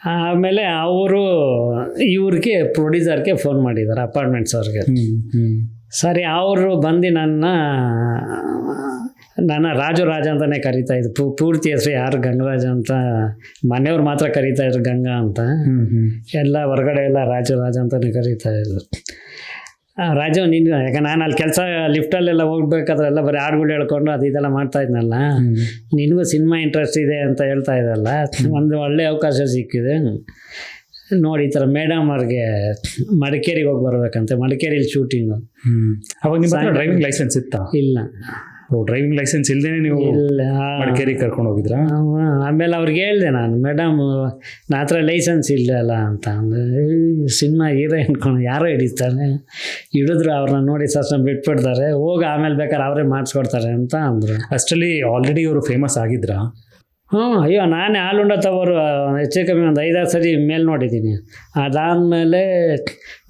ಆಮೇಲೆ ಅವರು ಇವ್ರಿಗೆ ಪ್ರೊಡ್ಯೂಸರ್ಗೆ ಫೋನ್ ಮಾಡಿದ್ದಾರೆ ಅಪಾರ್ಟ್ಮೆಂಟ್ಸ್ ಅವ್ರಿಗೆ. ಸರಿ ಅವರು ಬಂದು ನನ್ನ ನನ್ನ ರಾಜು ರಾಜ ಅಂತಲೇ ಕರಿತಾ ಇದ್ದು. ಪೂ- ಪೂರ್ತಿ ಹೆಸರು ಯಾರು ಗಂಗರಾಜ ಅಂತ ಮನೆಯವ್ರು ಮಾತ್ರ ಕರಿತಾ ಇದ್ರು ಗಂಗಾ ಅಂತ. ಎಲ್ಲ ಹೊರಗಡೆ ಎಲ್ಲ ರಾಜು ರಾಜ ಅಂತಲೇ ಕರೀತಾ ಇದ್ರು. ರಾಜು ನೀನು ಯಾಕೆ ನಾನು ಅಲ್ಲಿ ಕೆಲಸ ಲಿಫ್ಟಲ್ಲೆಲ್ಲ ಹೋಗ್ಬೇಕಾದ್ರೆ ಎಲ್ಲ ಬರೀ ಹಾಡುಗಳು ಹೇಳ್ಕೊಂಡು ಅದು ಇದೆಲ್ಲ ಮಾಡ್ತಾ ಇದ್ನಲ್ಲ? ನಿನಗೂ ಸಿನಿಮಾ ಇಂಟ್ರೆಸ್ಟ್ ಇದೆ ಅಂತ ಹೇಳ್ತಾ ಇದ್ದಲ್ಲ? ಒಂದು ಒಳ್ಳೆ ಅವಕಾಶ ಸಿಕ್ಕಿದೆ. ನೋಡಿ ಈ ಥರ ಮೇಡಮ್ ಅವ್ರಿಗೆ ಮಡಿಕೇರಿಗೆ ಹೋಗಿ ಬರ್ಬೇಕಂತೆ ಮಡಿಕೇರಿಲಿ ಶೂಟಿಂಗು ಅವಾಗ ನಿಮ್ಮ ಡ್ರೈವಿಂಗ್ ಲೈಸೆನ್ಸ್ ಇತ್ತಾ? ಇಲ್ಲ. ಡ್ರೈವಿಂಗ್ ಲೈಸೆನ್ಸ್ ಇಲ್ದೇನೆ ನೀವು ಇಲ್ಲ. ಮಡಿಕೇರಿ ಕರ್ಕೊಂಡು ಹೋಗಿದ್ರಾ? ಆಮೇಲೆ ಅವ್ರಿಗೆ ಹೇಳಿದೆ ನಾನು ಮೇಡಮ್ ನಾ ಹತ್ರ ಲೈಸೆನ್ಸ್ ಇಲ್ಲ ಅಂತ ಅಂದ್ರೆ ಸಿನಿಮಾ ಹೀರೋ ಅನ್ಕೊಂಡು ಯಾರೋ ಹಿಡಿತಾರೆ ಹಿಡಿದ್ರು ಅವ್ರನ್ನ ನೋಡಿ ಸಸ್ನ ಬಿಟ್ಬಿಡ್ತಾರೆ ಹೋಗಿ ಆಮೇಲೆ ಬೇಕಾದ್ರೆ ಅವರೇ ಮಾಡಿಸ್ಕೊಡ್ತಾರೆ ಅಂತ ಅಂದರು. ಅಷ್ಟರಲ್ಲಿ ಆಲ್ರೆಡಿ ಇವರು ಫೇಮಸ್ ಆಗಿದ್ರಾ? ಹ್ಞೂ ಅಯ್ಯೋ ನಾನೇ ಹಾಲುಂಡ ತವರು ಹೆಚ್ಚು ಕಮ್ಮಿ ಒಂದು ಐದಾರು ಸರಿ ಮೇಲೆ ನೋಡಿದ್ದೀನಿ. ಅದಾದಮೇಲೆ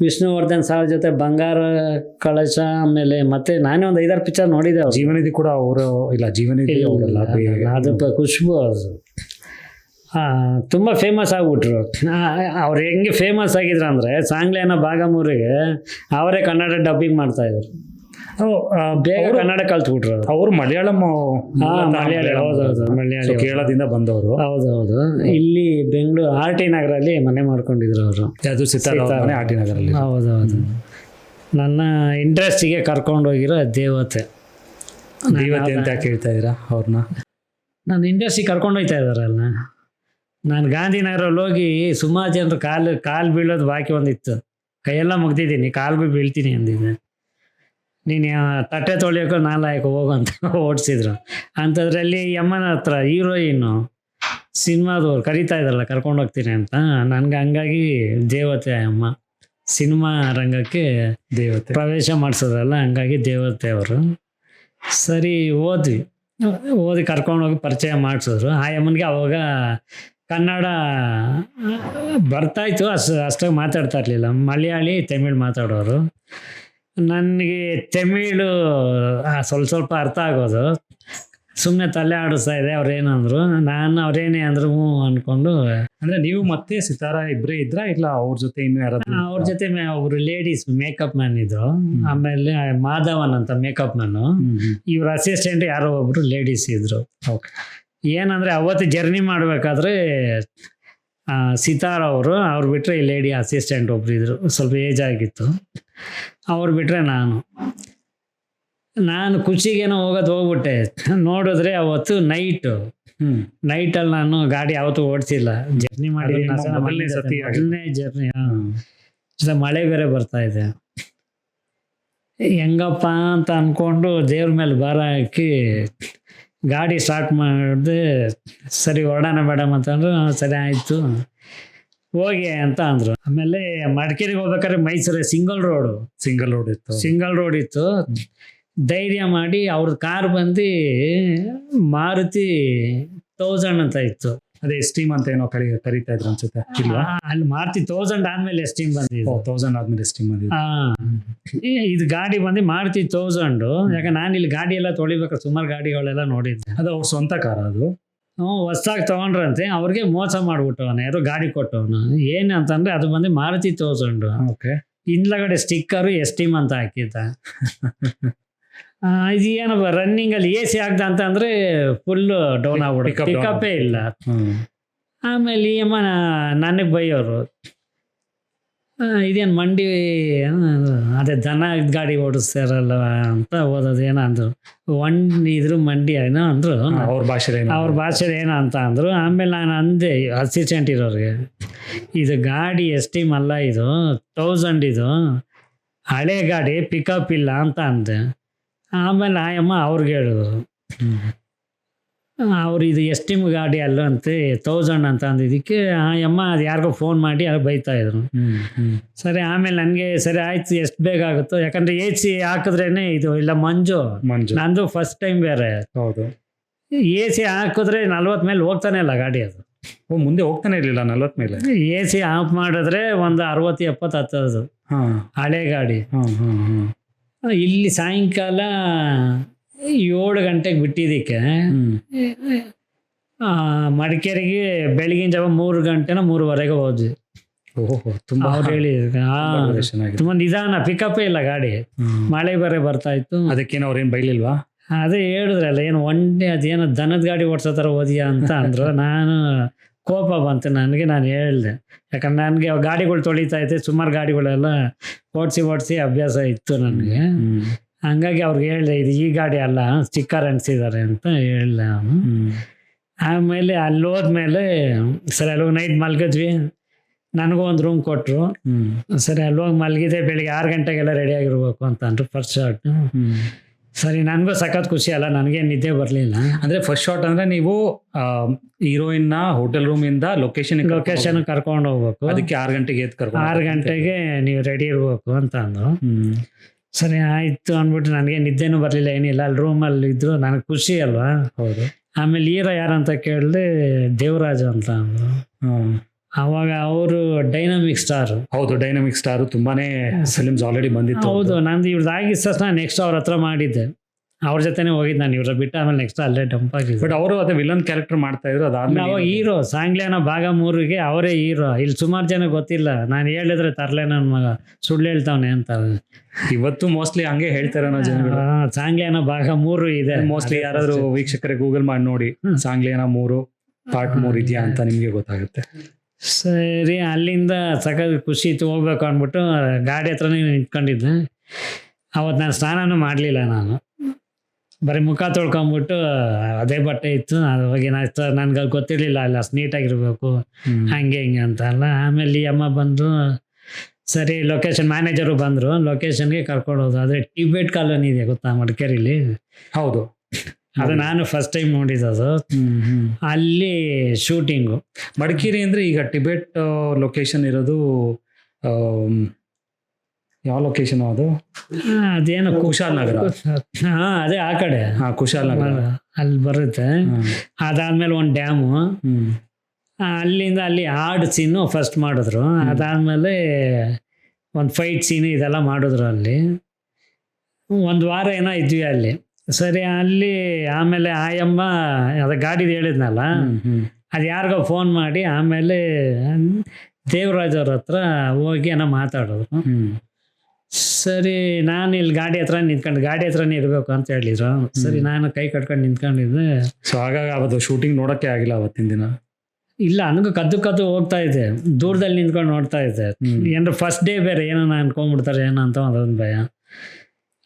ವಿಷ್ಣುವರ್ಧನ್ ಸಾರ್ ಜೊತೆ ಬಂಗಾರ ಕಳಶ ಆಮೇಲೆ ಮತ್ತೆ ನಾನೇ ಒಂದು ಐದಾರು ಪಿಕ್ಚರ್ ನೋಡಿದೆ ಜೀವನದಿ ಕೂಡ ಅವರು ಇಲ್ಲ ಜೀವನಿಧಿ ಅವರಲ್ಲ ಅದು ಖುಷ್ಬು ಅದು ತುಂಬ ಫೇಮಸ್ ಆಗಿಬಿಟ್ರು. ಅವ್ರು ಹೆಂಗೆ ಫೇಮಸ್ ಆಗಿದ್ರು ಅಂದರೆ ಸಾಂಗ್ಲೇನ ಭಾಗಮೂರಿಗೆ ಅವರೇ ಕನ್ನಡ ಡಬ್ಬಿಂಗ್ ಮಾಡ್ತಾಯಿದ್ರು ಬೇಗ ಕನ್ನಡ ಕಲ್ತ್ಬಿಟ್ರು ಅವ್ರು. ಅವರು. ಮಲಯಾಳಂ ಮಲಯಾಳಿ ಕೇರಳದಿಂದ ಬಂದವರು. ಹೌದೌದು. ಇಲ್ಲಿ ಬೆಂಗಳೂರು ಆರ್ ಟಿ ನಗರ ಅಲ್ಲಿ ಮನೆ ಮಾಡ್ಕೊಂಡಿದ್ರು ಅವರು. ಅದು ಸಿತಾರ. R T ನಗರಲ್ಲಿ. ಹೌದೌದು. ನನ್ನ ಇಂಟ್ರೆಸ್ಟಿಗೆ ಕರ್ಕೊಂಡೋಗಿರೋ ದೇವತೆ. ದೇವತೆ ಅಂತ ಕೇಳ್ತಾ ಹೇಳ್ತಾ ಇದ್ದೀರಾ ಅವ್ರನ್ನ? ನನ್ನ ಇಂಡಸ್ಟ್ರಿಗೆ ಕರ್ಕೊಂಡು ಹೋಗ್ತಾ ಇದ್ದಾರಲ್ಲ ನಾನು ಗಾಂಧಿನಗರಲ್ಲಿ ಹೋಗಿ ಸುಮಾರು ಜನರು ಕಾಲು ಕಾಲು ಬೀಳೋದು ಬಾಕಿ ಒಂದಿತ್ತು. ಕೈಯೆಲ್ಲ ಮುಗ್ದಿದ್ದೀನಿ ಕಾಲು ಬಿ ಬೀಳ್ತೀನಿ ಅಂದಿದ್ದೆ. ನೀನು ತಟ್ಟೆ ತೊಳಿಯೋಕೆ ನಾಲ್ಕು ಹೋಗು ಅಂತ ಓಡಿಸಿದ್ರು. ಅಂಥದ್ರಲ್ಲಿ ಯಮ್ಮನ ಹತ್ರ ಹೀರೋಯಿನ್ನು ಸಿನಿಮಾದವ್ರು ಕರಿತಾ ಇದ್ರಲ್ಲ ಕರ್ಕೊಂಡು ಹೋಗ್ತೀನಿ ಅಂತ ನನಗೆ ಹಂಗಾಗಿ ದೇವತೆ ಅಮ್ಮ ಸಿನಿಮಾ ರಂಗಕ್ಕೆ ದೇವತೆ. ಪ್ರವೇಶ ಮಾಡಿಸೋದಲ್ಲ ಹಂಗಾಗಿ ದೇವತೆ ಅವರು. ಸರಿ ಓದ್ವಿ ಓದಿ ಕರ್ಕೊಂಡೋಗಿ ಪರಿಚಯ ಮಾಡಿಸಿದ್ರು. ಆ ಯಮ್ಮನಿಗೆ ಅವಾಗ ಕನ್ನಡ ಬರ್ತಾಯಿತ್ತು ಅಷ್ಟು ಅಷ್ಟಾಗಿ ಮಾತಾಡ್ತಾ ಇರಲಿಲ್ಲ. ಮಲಯಾಳಿ ತಮಿಳ್ ಮಾತಾಡೋರು. ನನಗೆ ತಮಿಳು ಸ್ವಲ್ಪ ಸ್ವಲ್ಪ ಅರ್ಥ ಆಗೋದು. ಸುಮ್ಮನೆ ತಲೆ ಆಡಿಸ್ತಾ ಇದೆ ಅವ್ರೇನಂದ್ರು. ನಾನು ಅವ್ರೇನೇ ಅಂದ್ರು ಹ್ಞೂ ಅನ್ಕೊಂಡು. ಅಂದ್ರೆ ನೀವು ಮತ್ತೆ ಸಿತಾರ ಇಬ್ಬರೇ ಇದ್ರ ಇಲ್ಲ ಅವ್ರ ಜೊತೆ ಇನ್ನೂ ಯಾರು ಅವ್ರ ಜೊತೆ ಒಬ್ರು ಲೇಡೀಸ್ ಮೇಕಪ್ ಮ್ಯಾನ್ ಇದ್ರು. ಆಮೇಲೆ ಮಾಧವನ್ ಅಂತ ಮೇಕಪ್ ಮ್ಯಾನು ಇವ್ರ ಅಸಿಸ್ಟೆಂಟ್ ಯಾರೋ ಒಬ್ರು ಲೇಡೀಸ್ ಇದ್ರು. ಓಕೆ. ಏನಂದ್ರೆ ಅವತ್ತು ಜರ್ನಿ ಮಾಡಬೇಕಾದ್ರೆ ಸಿತಾರ ಅವರು ಅವ್ರು ಬಿಟ್ಟರೆ ಈ ಲೇಡಿ ಅಸಿಸ್ಟೆಂಟ್ ಒಬ್ರು ಇದ್ರು. ಸ್ವಲ್ಪ ಏಜ್ ಆಗಿತ್ತು. ಅವ್ರು ಬಿಟ್ಟರೆ ನಾನು. ನಾನು ಖುಷಿಗೇನೋ ಹೋಗೋದು ಹೋಗ್ಬಿಟ್ಟೆ. ನೋಡಿದ್ರೆ ಅವತ್ತು ನೈಟು ಹ್ಮ್. ನೈಟಲ್ಲಿ ನಾನು ಗಾಡಿ ಯಾವತ್ತೂ ಓಡಿಸಿಲ್ಲ. ಜರ್ನಿ ಮಾಡಿದ್ದೀನಿ. ಜರ್ನಿ ಮಳೆ ಬೇರೆ ಬರ್ತಾ ಇದೆ. ಹೆಂಗಪ್ಪ ಅಂತ ಅನ್ಕೊಂಡು ದೇವ್ರ ಮೇಲೆ ಭಾರ ಹಾಕಿ ಗಾಡಿ ಸ್ಟಾರ್ಟ್ ಮಾಡಿದೆ ಸರಿ ಹೊರಡೋಣ ಮೇಡಮ್ ಅಂತಂದ್ರೆ "ಹಾ, ಸರಿ ಆಯಿತು. ಹೋಗಿ ಅಂತ ಅಂದ್ರು. ಆಮೇಲೆ ಮಡಿಕೇರಿಗೆ ಹೋಗ್ಬೇಕಾದ್ರೆ Mysuru single road. Single road ಇತ್ತು. ಸಿಂಗಲ್ ರೋಡ್ ಇತ್ತು. ಧೈರ್ಯ ಮಾಡಿ ಅವ್ರ ಕಾರ್ ಬಂದು ಮಾರುತಿ ತೌಸಂಡ್ ಅಂತ ಇತ್ತು. ಅದೇ ಎಸ್ಟೀಮ್ ಅಂತ ಏನೋ ಕರಿ ಕರಿತಾ ಇದ್ರು ಅನ್ಸುತ್ತೆ. ಇಲ್ವಾ? ಅಲ್ಲಿ ಮಾರುತಿ ತೌಸಂಡ್ ಆದ್ಮೇಲೆ ಎಸ್ಟೀಮ್ ಬಂದಿದೆ ತೌಸಂಡ್ ಆದ್ಮೇಲೆ ಸ್ಟೀಮ್ ಬಂದಿದೆ ಇದು ಗಾಡಿ ಬಂದು ಮಾರುತಿ ತೌಸಂಡ್. ಯಾಕಂದ್ರೆ ನಾನು ಇಲ್ಲಿ ಗಾಡಿ ಎಲ್ಲ ತೊಳಿಬೇಕಾದ್ರೆ ಸುಮಾರು ಗಾಡಿಗಳೆಲ್ಲ ನೋಡಿದ್ದೆ. ಅದು ಅವ್ರ ಸ್ವಂತ ಕಾರ ಅದು. ಹೊಸ್ದಾಗಿ ತೊಗೊಂಡ್ರಂತೆ ಅವ್ರಿಗೆ ಮೋಸ ಮಾಡ್ಬಿಟ್ಟವನ ಯಾರೋ ಗಾಡಿ ಕೊಟ್ಟವನು. ಏನು ಅಂತಂದ್ರೆ ಅದು ಬಂದು ಮಾರುತಿ ತೋಸಂಡು ಓಕೆ. ಹಿಂದ್ಲಗಡೆ ಸ್ಟಿಕ್ಕರು ಎಸ್ಟೀಮ್ ಅಂತ ಹಾಕಿದ್ದ. ಇದು ಏನಪ್ಪ ರನ್ನಿಂಗಲ್ಲಿ ಎ ಸಿ ಆಗ್ದ ಅಂತ ಅಂದ್ರೆ ಫುಲ್ಲು ಡೌನ್ ಆಗ್ಬಿಡ ಪಿಕಪ್ಪೇ ಇಲ್ಲ. ಆಮೇಲೆ ಈ ಅಮ್ಮ ನನಗೆ ಬೈಯೋರು. ಇದೇನು ಮಂಡಿ ಅದು, ದನ ಗಾಡಿ ಓಡಿಸ್ತಾರಲ್ಲ ಅಂತ ಓದೋದು ಏನೋ ಅಂದರು. ಒನ್ ಇದ್ರು ಮಂಡಿ ಏನೋ ಅಂದರು. ಅವ್ರ ಭಾಷೆ ಅವ್ರ ಭಾಷೆ ಏನೋ ಅಂತ ಅಂದರು. ಆಮೇಲೆ ನಾನು ಅಂದೆ ಅಸಿಸ್ಟೆಂಟ್ ಇರೋರಿಗೆ ಇದು ಗಾಡಿ ಎಸ್ಟಿ ಅಲ್ಲ ಇದು ತೌಸಂಡ್ ಇದು ಹಳೆ ಗಾಡಿ ಪಿಕಪ್ ಇಲ್ಲ ಅಂತ ಅಂದೆ. ಆಮೇಲೆ ಆಯಮ್ಮ ಅವ್ರಿಗೆ ಹೇಳಿದ್ರು. ಅವ್ರು ಇದು ಎಸ್ಟಿಮ್ ಗಾಡಿ ಅಲ್ಲ ಅಂತ ತೌಸಂಡ್ ಅಂತ ಅಂದಿದ್ದಕ್ಕೆ ಅಮ್ಮ ಅದು ಯಾರಿಗೋ ಫೋನ್ ಮಾಡಿ ಅದು ಬೈತಾ ಇದ್ರು. ಹ್ಮ್ ಹ್ಮ್ ಸರಿ ಆಮೇಲೆ ನನಗೆ ಸರಿ ಆಯ್ತು ಎಷ್ಟು ಬೇಗ ಆಗುತ್ತೋ ಯಾಕಂದ್ರೆ ಎ ಸಿ ಹಾಕಿದ್ರೇನೆ ಇದು ಇಲ್ಲ ಮಂಜು. ಮಂಜು. ನಂದು ಫಸ್ಟ್ ಟೈಮ್ ಬೇರೆ. ಹೌದು. ಎ ಸಿ ಹಾಕಿದ್ರೆ ನಲ್ವತ್ತು ಮೇಲೆ ಹೋಗ್ತಾನೆ ಇಲ್ಲ ಗಾಡಿ ಅದು. ಓ ಮುಂದೆ ಹೋಗ್ತಾನೆ ಇರಲಿಲ್ಲ ನಲ್ವತ್ ಮೇಲೆ? ಎ ಸಿ ಆಫ್ ಮಾಡಿದ್ರೆ ಒಂದು ಅರವತ್ತು ಎಪ್ಪತ್ತು ಹತ್ತದು ಹಾ. ಹಳೆ ಗಾಡಿ. ಹಾಂ ಹಾಂ ಹಾಂ. ಇಲ್ಲಿ ಸಾಯಂಕಾಲ ಏಳು ಗಂಟೆಗೆ ಬಿಟ್ಟಿದ್ದಕ್ಕೆ. ಆ, ಮಡಿಕೇರಿಗೆ ಬೆಳಗಿನ ಜಾವ ಮೂರು ಗಂಟೆನ ಮೂರುವರೆಗೆ ಹೋದ್ವಿ. ಓಹೋ ತುಂಬಾ ಅವ್ರು ಹೇಳಿ ನಿಧಾನ ಪಿಕಪ್ ಇಲ್ಲ ಗಾಡಿ. ಮಳೆ ಬೇರೆ ಬರ್ತಾ ಇತ್ತು. ಅದಕ್ಕೇನು ಅವ್ರೇನು ಬೈಲಿಲ್ವಾ ಅದೇ ಹೇಳಿದ್ರಲ್ಲ ಏನು ಒಂದೇ ಅದೇನೋ ದನದ ಗಾಡಿ ಓಡಿಸೋ ಥರ ಓದಿಯಾ ಅಂತ ಅಂದ್ರು. ನಾನು ಕೋಪ ಬಂತು ನನಗೆ ನಾನು ಹೇಳ್ದೆ. ಯಾಕಂದ್ರೆ ನನಗೆ ಗಾಡಿಗಳು ತೊಳಿತಾ ಇದ್ದೆ ಸುಮಾರು ಗಾಡಿಗಳೆಲ್ಲ ಓಡಿಸಿ ಓಡಿಸಿ ಅಭ್ಯಾಸ ಇತ್ತು ನನಗೆ. ಹಂಗಾಗಿ ಅವ್ರಿಗೆ ಹೇಳಿದೆ ಇದು ಈ ಗಾಡಿ ಅಲ್ಲ ಸ್ಟಿಕ್ಕರ್ ಅನ್ಸಿದ್ದಾರೆ ಅಂತ ಹೇಳಿದೆ ಅವನು. ಆಮೇಲೆ ಅಲ್ಲಿ ಹೋದ್ಮೇಲೆ ಸರಿ ಅಲ್ಲಿ ಹೋಗಿ ನೈಟ್ ಮಲ್ಗಿದ್ವಿ. ನನಗೂ ಒಂದು ರೂಮ್ ಕೊಟ್ಟರು ಸರಿ ಅಲ್ಲಿ ಹೋಗಿ ಮಲಗಿದೆ ಬೆಳಿಗ್ಗೆ ಆರು ಗಂಟೆಗೆಲ್ಲ ರೆಡಿ ಆಗಿರ್ಬೇಕು ಅಂತ ಅಂದ್ರು ಫಸ್ಟ್ ಶಾಟ್ ಸರಿ ನನಗೂ ಸಖತ್ ಖುಷಿ ಅಲ್ಲ ನನಗೆ ನಿದ್ದೆ ಬರಲಿಲ್ಲ. ಅಂದರೆ ಫಸ್ಟ್ ಶಾಟ್ ಅಂದರೆ ನೀವು ಹೀರೋಯಿನ್ನ ಹೋಟೆಲ್ ರೂಮಿಂದ ಇಂದ ಲೊಕೇಶನ್ ಲೊಕೇಶನ್ ಕರ್ಕೊಂಡು ಹೋಗ್ಬೇಕು. ಅದಕ್ಕೆ ಆರು ಗಂಟೆಗೆ ಎದ್ದು ಕರ್ಕೊಂಡು ಆರು ಗಂಟೆಗೆ ನೀವು ರೆಡಿ ಇರ್ಬೇಕು ಅಂತ ಅಂದ್ರು. ಸರಿ ಆಯ್ತು ಅಂದ್ಬಿಟ್ಟು ನನಗೆ ನಿದ್ದೆನೂ ಬರಲಿಲ್ಲ ಏನಿಲ್ಲ ಅಲ್ಲಿ ರೂಮಲ್ಲಿ ಇದ್ರು ನನಗೆ ಖುಷಿ ಅಲ್ವಾ? ಹೌದು. ಆಮೇಲೆ ಈರ ಯಾರಂತ ಕೇಳಿದೆ ದೇವರಾಜ ಅಂತ ಅಂದರು. ಅವಾಗ ಅವರು ಡೈನಾಮಿಕ್ ಸ್ಟಾರ್ ಹೌದು ಡೈನಾಮಿಕ್ ಸ್ಟಾರ್ ತುಂಬಾನೇ ಫಿಲ್ಮ್ಸ್ ಆಲ್ರೆಡಿ ಬಂದಿತ್ತು ಹೌದು ನಂದು ಇವ್ರದ್ದು ಸರ್ ನಾನು ನೆಕ್ಸ್ಟ್ ಅವ್ರ ಹತ್ರ ಮಾಡಿದ್ದೆ. ಅವ್ರ ಜೊತೆನೆ ಹೋಗಿದ್ದು ನಾನು ಇವ್ರ ಬಿಟ್ಟು ಆಮೇಲೆ ನೆಕ್ಸ್ಟ್ ಅಲ್ಲೇ ಡಂಪ್ ಆಗಿದ್ದೆ. ಬಟ್ ಅವರು ಅದೇ ವಿಲನ್ ಕ್ಯಾರೆಕ್ಟರ್ ಮಾಡ್ತಾ ಇದ್ರು ಅದಾದ್ಮೇಲೆ ನಾವು ಹೀರೋ ಸಾಂಗ್ಲೇನ ಭಾಗ ಮೂರಿಗೆ ಅವರೇ ಹೀರೋ ಇಲ್ಲಿ ಸುಮಾರು ಜನ ಗೊತ್ತಿಲ್ಲ. ನಾನು ಹೇಳಿದ್ರೆ ತರ್ಲೇ ನನ್ನ ಮಗ. ಸುಳ್ಳು ಹೇಳ್ತಾವನೆ ಅಂತ. ಇವತ್ತು ಮೋಸ್ಟ್ಲಿ ಹಂಗೆ ಹೇಳ್ತಾರೆ ಅನ್ನೋ ಜನಗಳು. ಸಾಂಗ್ಲೇನ ಭಾಗ ಮೂರು ಇದೆ. ಮೋಸ್ಟ್ಲಿ ಯಾರಾದ್ರೂ ವೀಕ್ಷಕರೇ ಗೂಗಲ್ ಮಾಡಿ ನೋಡಿ ಹ್ಮ್. ಸಾಂಗ್ಲಿಯನ ಮೂರು ಪಾರ್ಟ್ ಮೂರ್ ಇದೆಯಾ ಅಂತ ನಿಮಗೆ ಗೊತ್ತಾಗುತ್ತೆ. ಸರಿ ಅಲ್ಲಿಂದ ಸಖತ್ ಖುಷಿ ಇತ್ತು ಹೋಗ್ಬೇಕು ಅಂದ್ಬಿಟ್ಟು ಗಾಡಿ ಹತ್ರನೇ ನಿಂತ್ಕೊಂಡಿದ್ದೆ. ಅವತ್ತು ನಾನು ಸ್ನಾನನೂ ಮಾಡಲಿಲ್ಲ ನಾನು. ಬರೀ ಮುಖ ತೊಳ್ಕೊಂಬಿಟ್ಟು ಅದೇ ಬಟ್ಟೆ ಇತ್ತು ಅದು ಹೋಗಿ ನಾನು ನನ್ಗೆ ಅದು ಗೊತ್ತಿರಲಿಲ್ಲ ಅಲ್ಲ ನೀಟಾಗಿರ್ಬೇಕು ಹಂಗೆ ಹಿಂಗೆ ಅಂತ ಅಲ್ಲ. ಆಮೇಲೆ ಈ ಅಮ್ಮ ಬಂದು ಸರಿ ಲೊಕೇಶನ್ ಮ್ಯಾನೇಜರು ಬಂದರು ಲೊಕೇಶನ್ಗೆ ಕರ್ಕೊಂಡು ಹೋದ್ರು. ಟಿಬೆಟ್ ಟಿಬೇಟ್ ಕಾಲೋನಿ ಇದೆ ಗೊತ್ತಾ ಮಡಿಕೇರಿಲಿ? ಹೌದು. ಅದು ನಾನು ಫಸ್ಟ್ ಟೈಮ್ ನೋಡಿದ್ದು ಅಲ್ಲಿ ಶೂಟಿಂಗು ಮಡಿಕೇರಿ ಅಂದರೆ ಈಗ ಟಿಬೆಟ್ ಲೊಕೇಶನ್ ಇರೋದು ಯಾವ ಲೊಕೇಶನ್ ಅದು? ಅದೇನು ಕುಶಾಲ್ ನಗರ. ಹಾ ಅದೇ ಆ ಕಡೆ. ಹಾ ಕುಶಾಲ್ ನಗರ. ಅಲ್ಲಿ ಬರುತ್ತೆ. ಅದಾದ್ಮೇಲೆ ಒಂದು ಡ್ಯಾಮು. ಅಲ್ಲಿಂದ ಅಲ್ಲಿ ಹಾಡು ಸೀನು ಫಸ್ಟ್ ಮಾಡಿದ್ರು. ಅದಾದ್ಮೇಲೆ ಒಂದು ಫೈಟ್ ಸೀನು ಇದೆಲ್ಲ ಮಾಡಿದ್ರು ಅಲ್ಲಿ. ಒಂದು ವಾರ ಏನೋ ಇದ್ವಿ ಅಲ್ಲಿ. ಸರಿ ಅಲ್ಲಿ ಆಮೇಲೆ ಆಯಮ್ಮ ಅದ ಗಾಡಿದು ಹೇಳಿದ್ನಲ್ಲ. ಅದು ಯಾರಿಗೋ ಫೋನ್ ಮಾಡಿ ಆಮೇಲೆ ದೇವರಾಜ್ ಅವ್ರ ಹತ್ರ ಹೋಗಿ ಏನೋ ಮಾತಾಡೋದು. ಸರಿ ನಾನು ಇಲ್ಲಿ ಗಾಡಿ ಹತ್ರ ನಿಂತ್ಕೊಂಡು ಗಾಡಿ ಹತ್ರನೇ ಇರಬೇಕು ಅಂತ ಹೇಳಿದ್ರು. ಸರಿ ನಾನು ಕೈ ಕಟ್ಕೊಂಡು ನಿಂತ್ಕೊಂಡಿದ್ದೆ. ಸೊ ಹಾಗಾಗಿ ಅವತ್ತು ಶೂಟಿಂಗ್ ನೋಡಕ್ಕೆ ಆಗಿಲ್ಲ ಅವತ್ತಿನ ದಿನ? ಇಲ್ಲ ನನಗೂ ಕದ್ದು ಕದ್ದು ಹೋಗ್ತಾ ಇದೆ. ದೂರದಲ್ಲಿ ನಿಂತ್ಕೊಂಡು ನೋಡ್ತಾ ಇದ್ದೆ. ಏನಾರ ಫಸ್ಟ್ ಡೇ ಬೇರೆ ಏನೋ ಅನ್ಕೊಂಡ್ಬಿಡ್ತಾರೆ ಏನೋ ಅಂತ ಅದೊಂದು ಭಯ.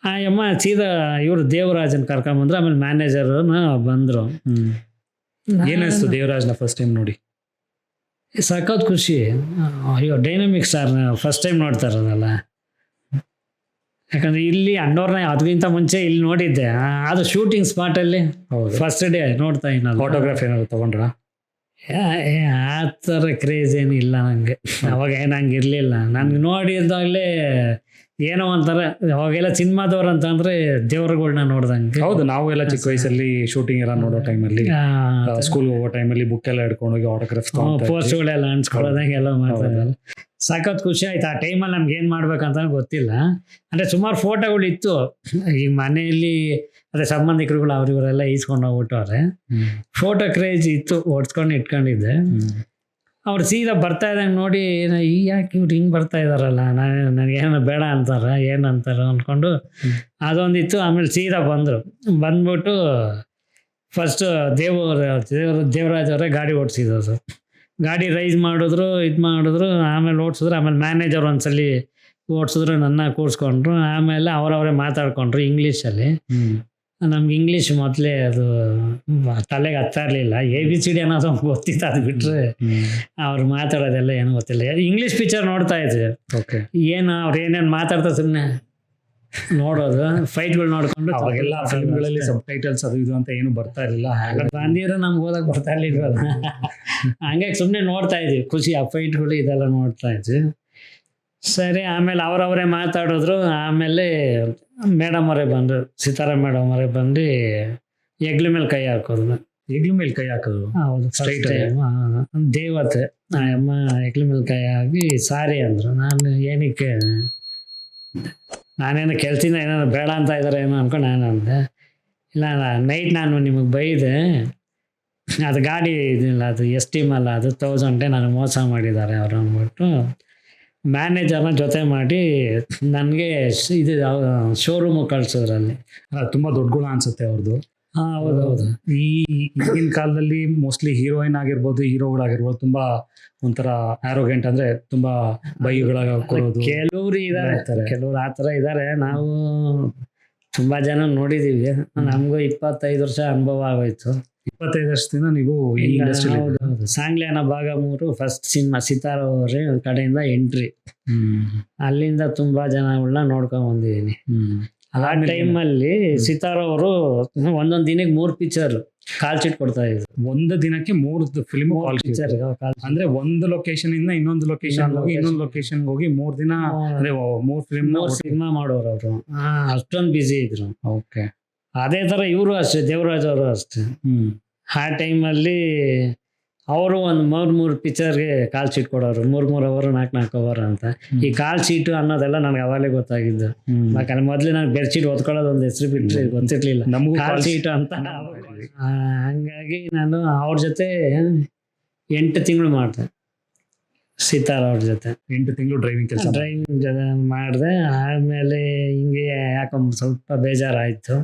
ಆ ಅಮ್ಮ ಸೀದಾ ಇವರು ದೇವರಾಜನ್ ಕರ್ಕೊಂಬಂದ್ರು ಆಮೇಲೆ ಮ್ಯಾನೇಜರ್ನ ಬಂದರು. ಏನಿಸ್ತು ದೇವರಾಜನ ಫಸ್ಟ್ ಟೈಮ್ ನೋಡಿ? ಸಖತ್ ಖುಷಿ. ಅಯ್ಯೋ ಡೈನಮಿಕ್ ಸರ್ ಫಸ್ಟ್ ಟೈಮ್ ನೋಡ್ತಾರಲ್ಲ ಯಾಕಂದ್ರೆ ಇಲ್ಲಿ ಅಣ್ಣವ್ರನ್ನ ಅದಕ್ಕಿಂತ ಮುಂಚೆ ಇಲ್ಲಿ ನೋಡಿದ್ದೆ. ಅದು ಶೂಟಿಂಗ್ ಸ್ಪಾಟಲ್ಲಿ ಹೌದು. ಫಸ್ಟ್ ಡೇ ನೋಡ್ತಾ ಇನ್ನ ಫೋಟೋಗ್ರಾಫ್ ಏನಾದ್ರು ತಗೊಂಡ್ರ? ಆ ಥರ ಕ್ರೇಜ್ ಏನಿಲ್ಲ ನನಗೆ ಅವಾಗ ಏನು ಹಂಗೆ ಇರಲಿಲ್ಲ. ನನ್ಗೆ ನೋಡಿದಾಗಲೇ ಏನೋ ಒಂಥರ ಅವಾಗೆಲ್ಲ ಸಿನಿಮಾದವ್ರು ಅಂತಂದ್ರೆ ದೇವ್ರುಗಳ್ನ ನೋಡ್ದಂಗೆ. ಹೌದು ನಾವು ಎಲ್ಲ ಚಿಕ್ಕ ವಯಸ್ಸಲ್ಲಿ ಶೂಟಿಂಗ್ ಎಲ್ಲ ನೋಡೋ ಟೈಮಲ್ಲಿ ಸ್ಕೂಲ್ ಹೋಗೋ ಟೈಮಲ್ಲಿ ಬುಕ್ ಎಲ್ಲ ಹಿಡ್ಕೊಂಡು ಹೋಗಿ ಆಟೋಗ್ರಾಫ್ ಪೋಸ್ಟ್ಗಳೆಲ್ಲ ಅನ್ಸ್ಕೊಳ್ಳೋದಂಗೆ ಎಲ್ಲ ಸಖತ್ ಖುಷಿ ಆಯ್ತು. ಆ ಟೈಮಲ್ಲಿ ನಮ್ಗೆ ಏನು ಮಾಡ್ಬೇಕಂತ ಗೊತ್ತಿಲ್ಲ. ಅಂದರೆ ಸುಮಾರು ಫೋಟೋಗಳು ಇತ್ತು. ಈಗ ಮನೆಯಲ್ಲಿ ಅದೇ ಸಂಬಂಧಿಕರುಗಳು ಅವ್ರಿವರೆಲ್ಲ ಈಸ್ಕೊಂಡು ಹೋಗ್ಬಿಟ್ಟವ್ರೆ. ಫೋಟೋ ಕ್ರೇಜ್ ಇತ್ತು ಓಡಿಸ್ಕೊಂಡು ಇಟ್ಕೊಂಡಿದ್ದೆ. ಅವ್ರು ಸೀದಾ ಬರ್ತಾ ಇದ್ದಂಗೆ ನೋಡಿ ಏನೋ ಈ ಯಾಕೆ ಇವ್ರು ಹಿಂಗೆ ಬರ್ತಾ ಇದಾರಲ್ಲ ನಾನು ನನಗೇನೋ ಬೇಡ ಅಂತಾರ ಏನು ಅಂತಾರ ಅಂದ್ಕೊಂಡು. ಅದೊಂದಿತ್ತು. ಆಮೇಲೆ ಸೀದಾ ಬಂದರು. ಬಂದ್ಬಿಟ್ಟು ಫಸ್ಟು ದೇವರ ದೇವ್ರ ದೇವರಾಜ್ ಅವರೇ ಗಾಡಿ ಓಡಿಸಿದ್ರು ಗಾಡಿ ರೈಸ್ ಮಾಡಿದ್ರು ಇದು ಮಾಡಿದ್ರು ಆಮೇಲೆ ಓಡಿಸಿದ್ರು ಆಮೇಲೆ ಮ್ಯಾನೇಜರ್ ಒಂದ್ಸಲಿ ಓಡಿಸಿದ್ರು ನನ್ನ ಕೂರಿಸ್ಕೊಂಡ್ರು ಆಮೇಲೆ ಅವರವರೇ ಮಾತಾಡ್ಕೊಂಡ್ರು ಇಂಗ್ಲೀಷಲ್ಲಿ ನಮ್ಗೆ ಇಂಗ್ಲೀಷ್ ಮೊದಲೇ ಅದು ತಲೆಗೆ ಹತ್ತಾ ಇರಲಿಲ್ಲ. ಎ ಬಿ ಸಿ ಡಿ ಅನ್ನೋದು ಗೊತ್ತಿತ್ತು ಅದು ಬಿಟ್ಟರೆ ಅವ್ರು ಮಾತಾಡೋದೆಲ್ಲ ಏನು ಗೊತ್ತಿಲ್ಲ. ಇಂಗ್ಲೀಷ್ ಪಿಕ್ಚರ್ ನೋಡ್ತಾ ಇದ್ವಿ. ಓಕೆ ಏನು ಅವ್ರು ಏನೇನು ಮಾತಾಡ್ತಾ ಸುಮ್ಮನೆ ನೋಡೋದು ಫೈಟ್ಗಳು ನೋಡ್ಕೊಂಡು ಅವಾಗೆಲ್ಲ ಫಿಲ್ಮ್ಗಳಲ್ಲಿ ಸಬ್ ಟೈಟಲ್ಸ್ ಅದು ಇದು ಅಂತ ಏನು ಬರ್ತಾ ಇರಲಿಲ್ಲ. ಬಂದಿರೋ ನಮ್ಗೆ ಹೋದಾಗ ಬರ್ತಾ ಇರ್ಲಿಲ್ವಲ್ಲ? ಹಂಗೆ ಸುಮ್ಮನೆ ನೋಡ್ತಾ ಇದ್ವಿ. ಖುಷಿ ಆ ಫೈಟ್ಗಳು ಇದೆಲ್ಲ ನೋಡ್ತಾ ಇದ್ವಿ. ಸರಿ ಆಮೇಲೆ ಅವರವರೇ ಮಾತಾಡಿದ್ರು. ಆಮೇಲೆ ಮೇಡಮ್ ಅವರೇ ಬಂದರು ಸಿತಾರಾ ಮೇಡಮ್ ಅವರೇ ಬಂದು ಹೆಗ್ಲ ಮೇಲೆ ಕೈ ಹಾಕೋದು. ಹೆಗ್ಲ ಮೇಲೆ ಕೈ ಹಾಕೋದು? ಹೌದು? ಟೈಮ್ ದೇವತೆ. ಆ ಅಮ್ಮ ಹೆಗ್ಲ ಮೇಲೆ ಕೈ ಹಾಕಿ ಸಾರಿ ಅಂದ್ರು. ನಾನು ಏನಕ್ಕೆ ನಾನೇನು ಕೆಲ್ಸಿಂದ ಏನಾದ್ರು ಬೇಡ ಅಂತ ಇದ್ದಾರೆ ಏನೋ ಅನ್ಕೊಂಡು ನಾನು ಅಂದೆ, ಇಲ್ಲ ನೈಟ್ ನಾನು ನಿಮಗೆ ಬೈದೆ. ಅದು ಗಾಡಿ ಇದಿಲ್ಲ, ಅದು ಎಸ್ ಟೀಮ್ ಅಲ್ಲ, ಅದು ತೌಸಂಡೇ ನಾನು ಮೋಸ ಮಾಡಿದ್ದಾರೆ ಅವರು ಅಂದ್ಬಿಟ್ಟು ಮ್ಯಾನೇಜರ್ನ ಜೊತೆ ಮಾಡಿ ನನಗೆ ಇದು ಶೋರೂಮು ಕಳ್ಸೋದ್ರಲ್ಲಿ. ತುಂಬಾ ದೊಡ್ಡ ಗುಣ ಅನ್ಸುತ್ತೆ ಅವ್ರದ್ದು ಹಾಂ ಹೌದು ಹೌದು. ಈ ಈಗಿನ ಕಾಲದಲ್ಲಿ ಮೋಸ್ಟ್ಲಿ ಹೀರೋಯಿನ್ ಆಗಿರ್ಬೋದು ಹೀರೋಗಳಾಗಿರ್ಬೋದು ತುಂಬಾ ಒಂಥರ ಆರೋಗ್ಯಂಟ್ ಅಂದ್ರೆ ತುಂಬಾ ಬೈಗಳಾಗ ಕೆಲವ್ರು ಇದಾರೆ. ಕೆಲವ್ರು ಆ ತರ ಇದಾರೆ. ನಾವು ತುಂಬಾ ಜನ ನೋಡಿದೀವಿ. ನಮಗೂ ಇಪ್ಪತ್ತೈದು ವರ್ಷ ಅನುಭವ ಆಗೋಯ್ತು. ಇಪ್ಪತ್ತೈದು ವರ್ಷದಿಂದ ನೀವು. ಸಾಂಗ್ಲಿಯಾನ ಭಾಗ ಮೂರು ಫಸ್ಟ್ ಸಿನಿಮಾ ಸಿತಾರ ಅವರೇ ಕಡೆಯಿಂದ ಎಂಟ್ರಿ ಅಲ್ಲಿಂದ ತುಂಬಾ ಜನಗಳನ್ನ ನೋಡ್ಕೊಂಡ್ ಬಂದಿದ್ದೀನಿ. ಆ ಅಲ್ಲಿ ಸಿತಾರ ಅವರು ಒಂದೊಂದ್ ದಿನಕ್ಕೆ ಮೂರ್ ಪಿಕ್ಚರ್ ಕಾಲ್ ಶೀಟ್ ಕೊಡ್ತಾ ಇದ್ರು. ಒಂದು ದಿನಕ್ಕೆ ಮೂರು ಫಿಲ್ಮ್ ಪಿಕ್ಚರ್ ಅಂದ್ರೆ ಒಂದು ಲೊಕೇಶನ್ ಇಂದ ಇನ್ನೊಂದು ಲೊಕೇಶನ್ ಹೋಗಿ ಇನ್ನೊಂದು. ಲೊಕೇಶನ್ ಹೋಗಿ ಮೂರ್ ದಿನ ಅಂದ್ರೆ ಮೂರ್ ಫಿಲ್ಮ್ ಮೂರ್ ಸಿನಿಮಾ ಮಾಡೋರು ಅವರು. ಅಷ್ಟೊಂದು ಬಿಸಿ ಇದ್ರು. ಓಕೆ ಅದೇ ತರ ಇವರು ಅಷ್ಟೇ ದೇವರಾಜ್ ಅವರು ಅಷ್ಟೇ. ಹ್ಮ್. ಆ ಟೈಮಲ್ಲಿ ಅವರು ಒಂದು ಮೂರು ಮೂರು ಪಿಕ್ಚರ್ಗೆ ಕಾಲ್ ಶೀಟ್ ಕೊಡೋರು. ಮೂರು ಮೂರು ಅವರು ನಾಲ್ಕು ನಾಲ್ಕು ಅವರ್ ಅಂತ. ಈ ಕಾಲ್ ಶೀಟು ಅನ್ನೋದೆಲ್ಲ ನನಗೆ ಅವಾಗಲೇ ಗೊತ್ತಾಗಿದ್ದು. ಯಾಕಂದ್ರೆ ಮೊದಲು ನಾನು ಬೆಡ್ಶೀಟ್ ಓದ್ಕೊಳ್ಳೋದು ಒಂದು ಹೆಸರು ಬಿಟ್ಟರೆ ಗೊತ್ತಿರ್ಲಿಲ್ಲ. ನಮಗೂ ಕಾಲ್ ಚೀಟ್ ಶೀಟು ಅಂತ ಹಂಗಾಗಿ ನಾನು ಅವ್ರ ಜೊತೆ ಎಂಟು ತಿಂಗಳು ಮಾಡಿದೆ. ಸೀತಾರ ಅವ್ರ ಜೊತೆ. ಎಂಟು ತಿಂಗಳು ಡ್ರೈವಿಂಗ್ ಕೆಲಸ ಡ್ರೈವಿಂಗ್ ಜೊತೆ ಮಾಡಿದೆ. ಆಮೇಲೆ ಹಿಂಗೆ ಯಾಕೊಂದು ಸ್ವಲ್ಪ ಬೇಜಾರಾಯಿತು.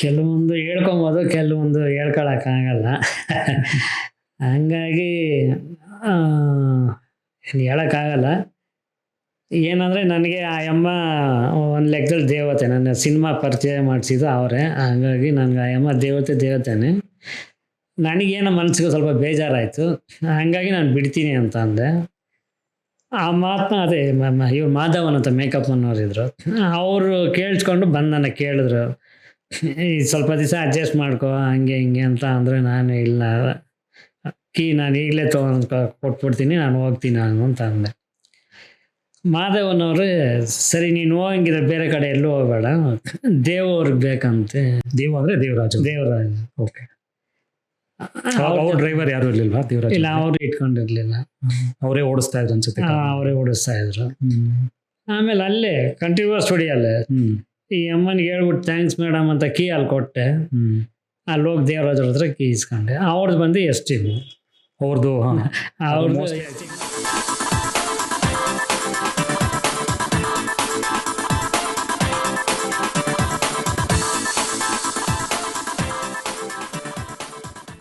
ಕೆಲವೊಂದು ಹೇಳ್ಕೊಬೋದು, ಕೆಲವೊಂದು ಹೇಳ್ಕೊಳಕ್ಕಾಗಲ್ಲ ಹಂಗಾಗಿ ಹೇಳೋಕ್ಕಾಗಲ್ಲ ಏನಂದರೆ ನನಗೆ ಆ ಅಮ್ಮ, ಒಂದು ಲೆಕ್ಕದಲ್ಲಿ ದೇವತೆ, ನನ್ನ ಸಿನಿಮಾ ಪರಿಚಯ ಮಾಡಿಸಿದ್ದು ಅವರೇ. ಹಾಗಾಗಿ ನನಗೆ ಆ ಅಮ್ಮ ದೇವತೆ, ದೇವತೆನೆ. ನನಗೇನು ಮನಸ್ಸಿಗೆ ಸ್ವಲ್ಪ ಬೇಜಾರಾಯಿತು. ಹಾಗಾಗಿ ನಾನು ಬಿಡ್ತೀನಿ ಅಂತ ಅಂದೆ. ಆ ಮಾತನ್ನ ಅದೇ ಇವ್ರು ಮಾಧವನ್ ಅಂತ ಮೇಕಪ್ ಅನ್ನೋರಿದ್ರು. ಅವರು ಕೇಳಿಸ್ಕೊಂಡು ಬಂದು ನನ್ನ ಕೇಳಿದ್ರು. ಸ್ವಲ್ಪ ದಿವಸ ಅಡ್ಜಸ್ಟ್ ಮಾಡ್ಕೋ ಹಂಗೆ ಹಿಂಗೆ ಅಂತ ಅಂದರೆ ನಾನು ಇಲ್ಲ. ಕೀ ನಾನು ಈಗಲೇ ತೊಗೊಂಡು ಕೊಟ್ಬಿಡ್ತೀನಿ ನಾನು ಹೋಗ್ತೀನಿ ನಾನು ಅಂತ ಅಂದೆ. ಮಾಧವನವರು ಸರಿ ನೀನು ಹೋಗಂಗಿದ್ರೆ ಬೇರೆ ಕಡೆ ಎಲ್ಲೂ ಹೋಗಬೇಡ. ದೇವ್ರಿಗೆ ಬೇಕಂತೆ. ದೇವ ಅಂದ್ರೆ ದೇವರಾಜ್. ದೇವರಾಜ ಓಕೆ. ಅವ್ರ ಡ್ರೈವರ್ ಯಾರು ಇರ್ಲಿಲ್ವಾ? ದೇವರಾಜ್? ಇಲ್ಲ ಅವ್ರು ಇಟ್ಕೊಂಡಿರ್ಲಿಲ್ಲ. ಅವರೇ ಓಡಿಸ್ತಾ ಇದ್ರು ಅನ್ಸುತ್ತೆ. ಅವರೇ ಓಡಿಸ್ತಾ ಇದ್ರು. ಆಮೇಲೆ ಅಲ್ಲೇ ಕಂಟಿನ್ಯೂಸ್ ಹೊಡಿಯಲ್ಲೇ ಹ್ಮ್. ಈ ಅಮ್ಮನಿಗೆ ಹೇಳ್ಬಿಟ್ಟು ಥ್ಯಾಂಕ್ಸ್ ಮೇಡಮ್ ಅಂತ ಕೀ ಅಲ್ಲಿ ಕೊಟ್ಟೆ. ಅಲ್ಲಿ ಹೋಗಿ ದೇವರಾಜರ ಹತ್ರ ಕೀ ಇಸ್ಕೊಂಡೆ. ಅವ್ರದ್ದು ಬಂದು ಎಸ್ ಟಿ ಅವ್ರದ್ದು ಹಾಂ. ಅವ್ರದ್ದು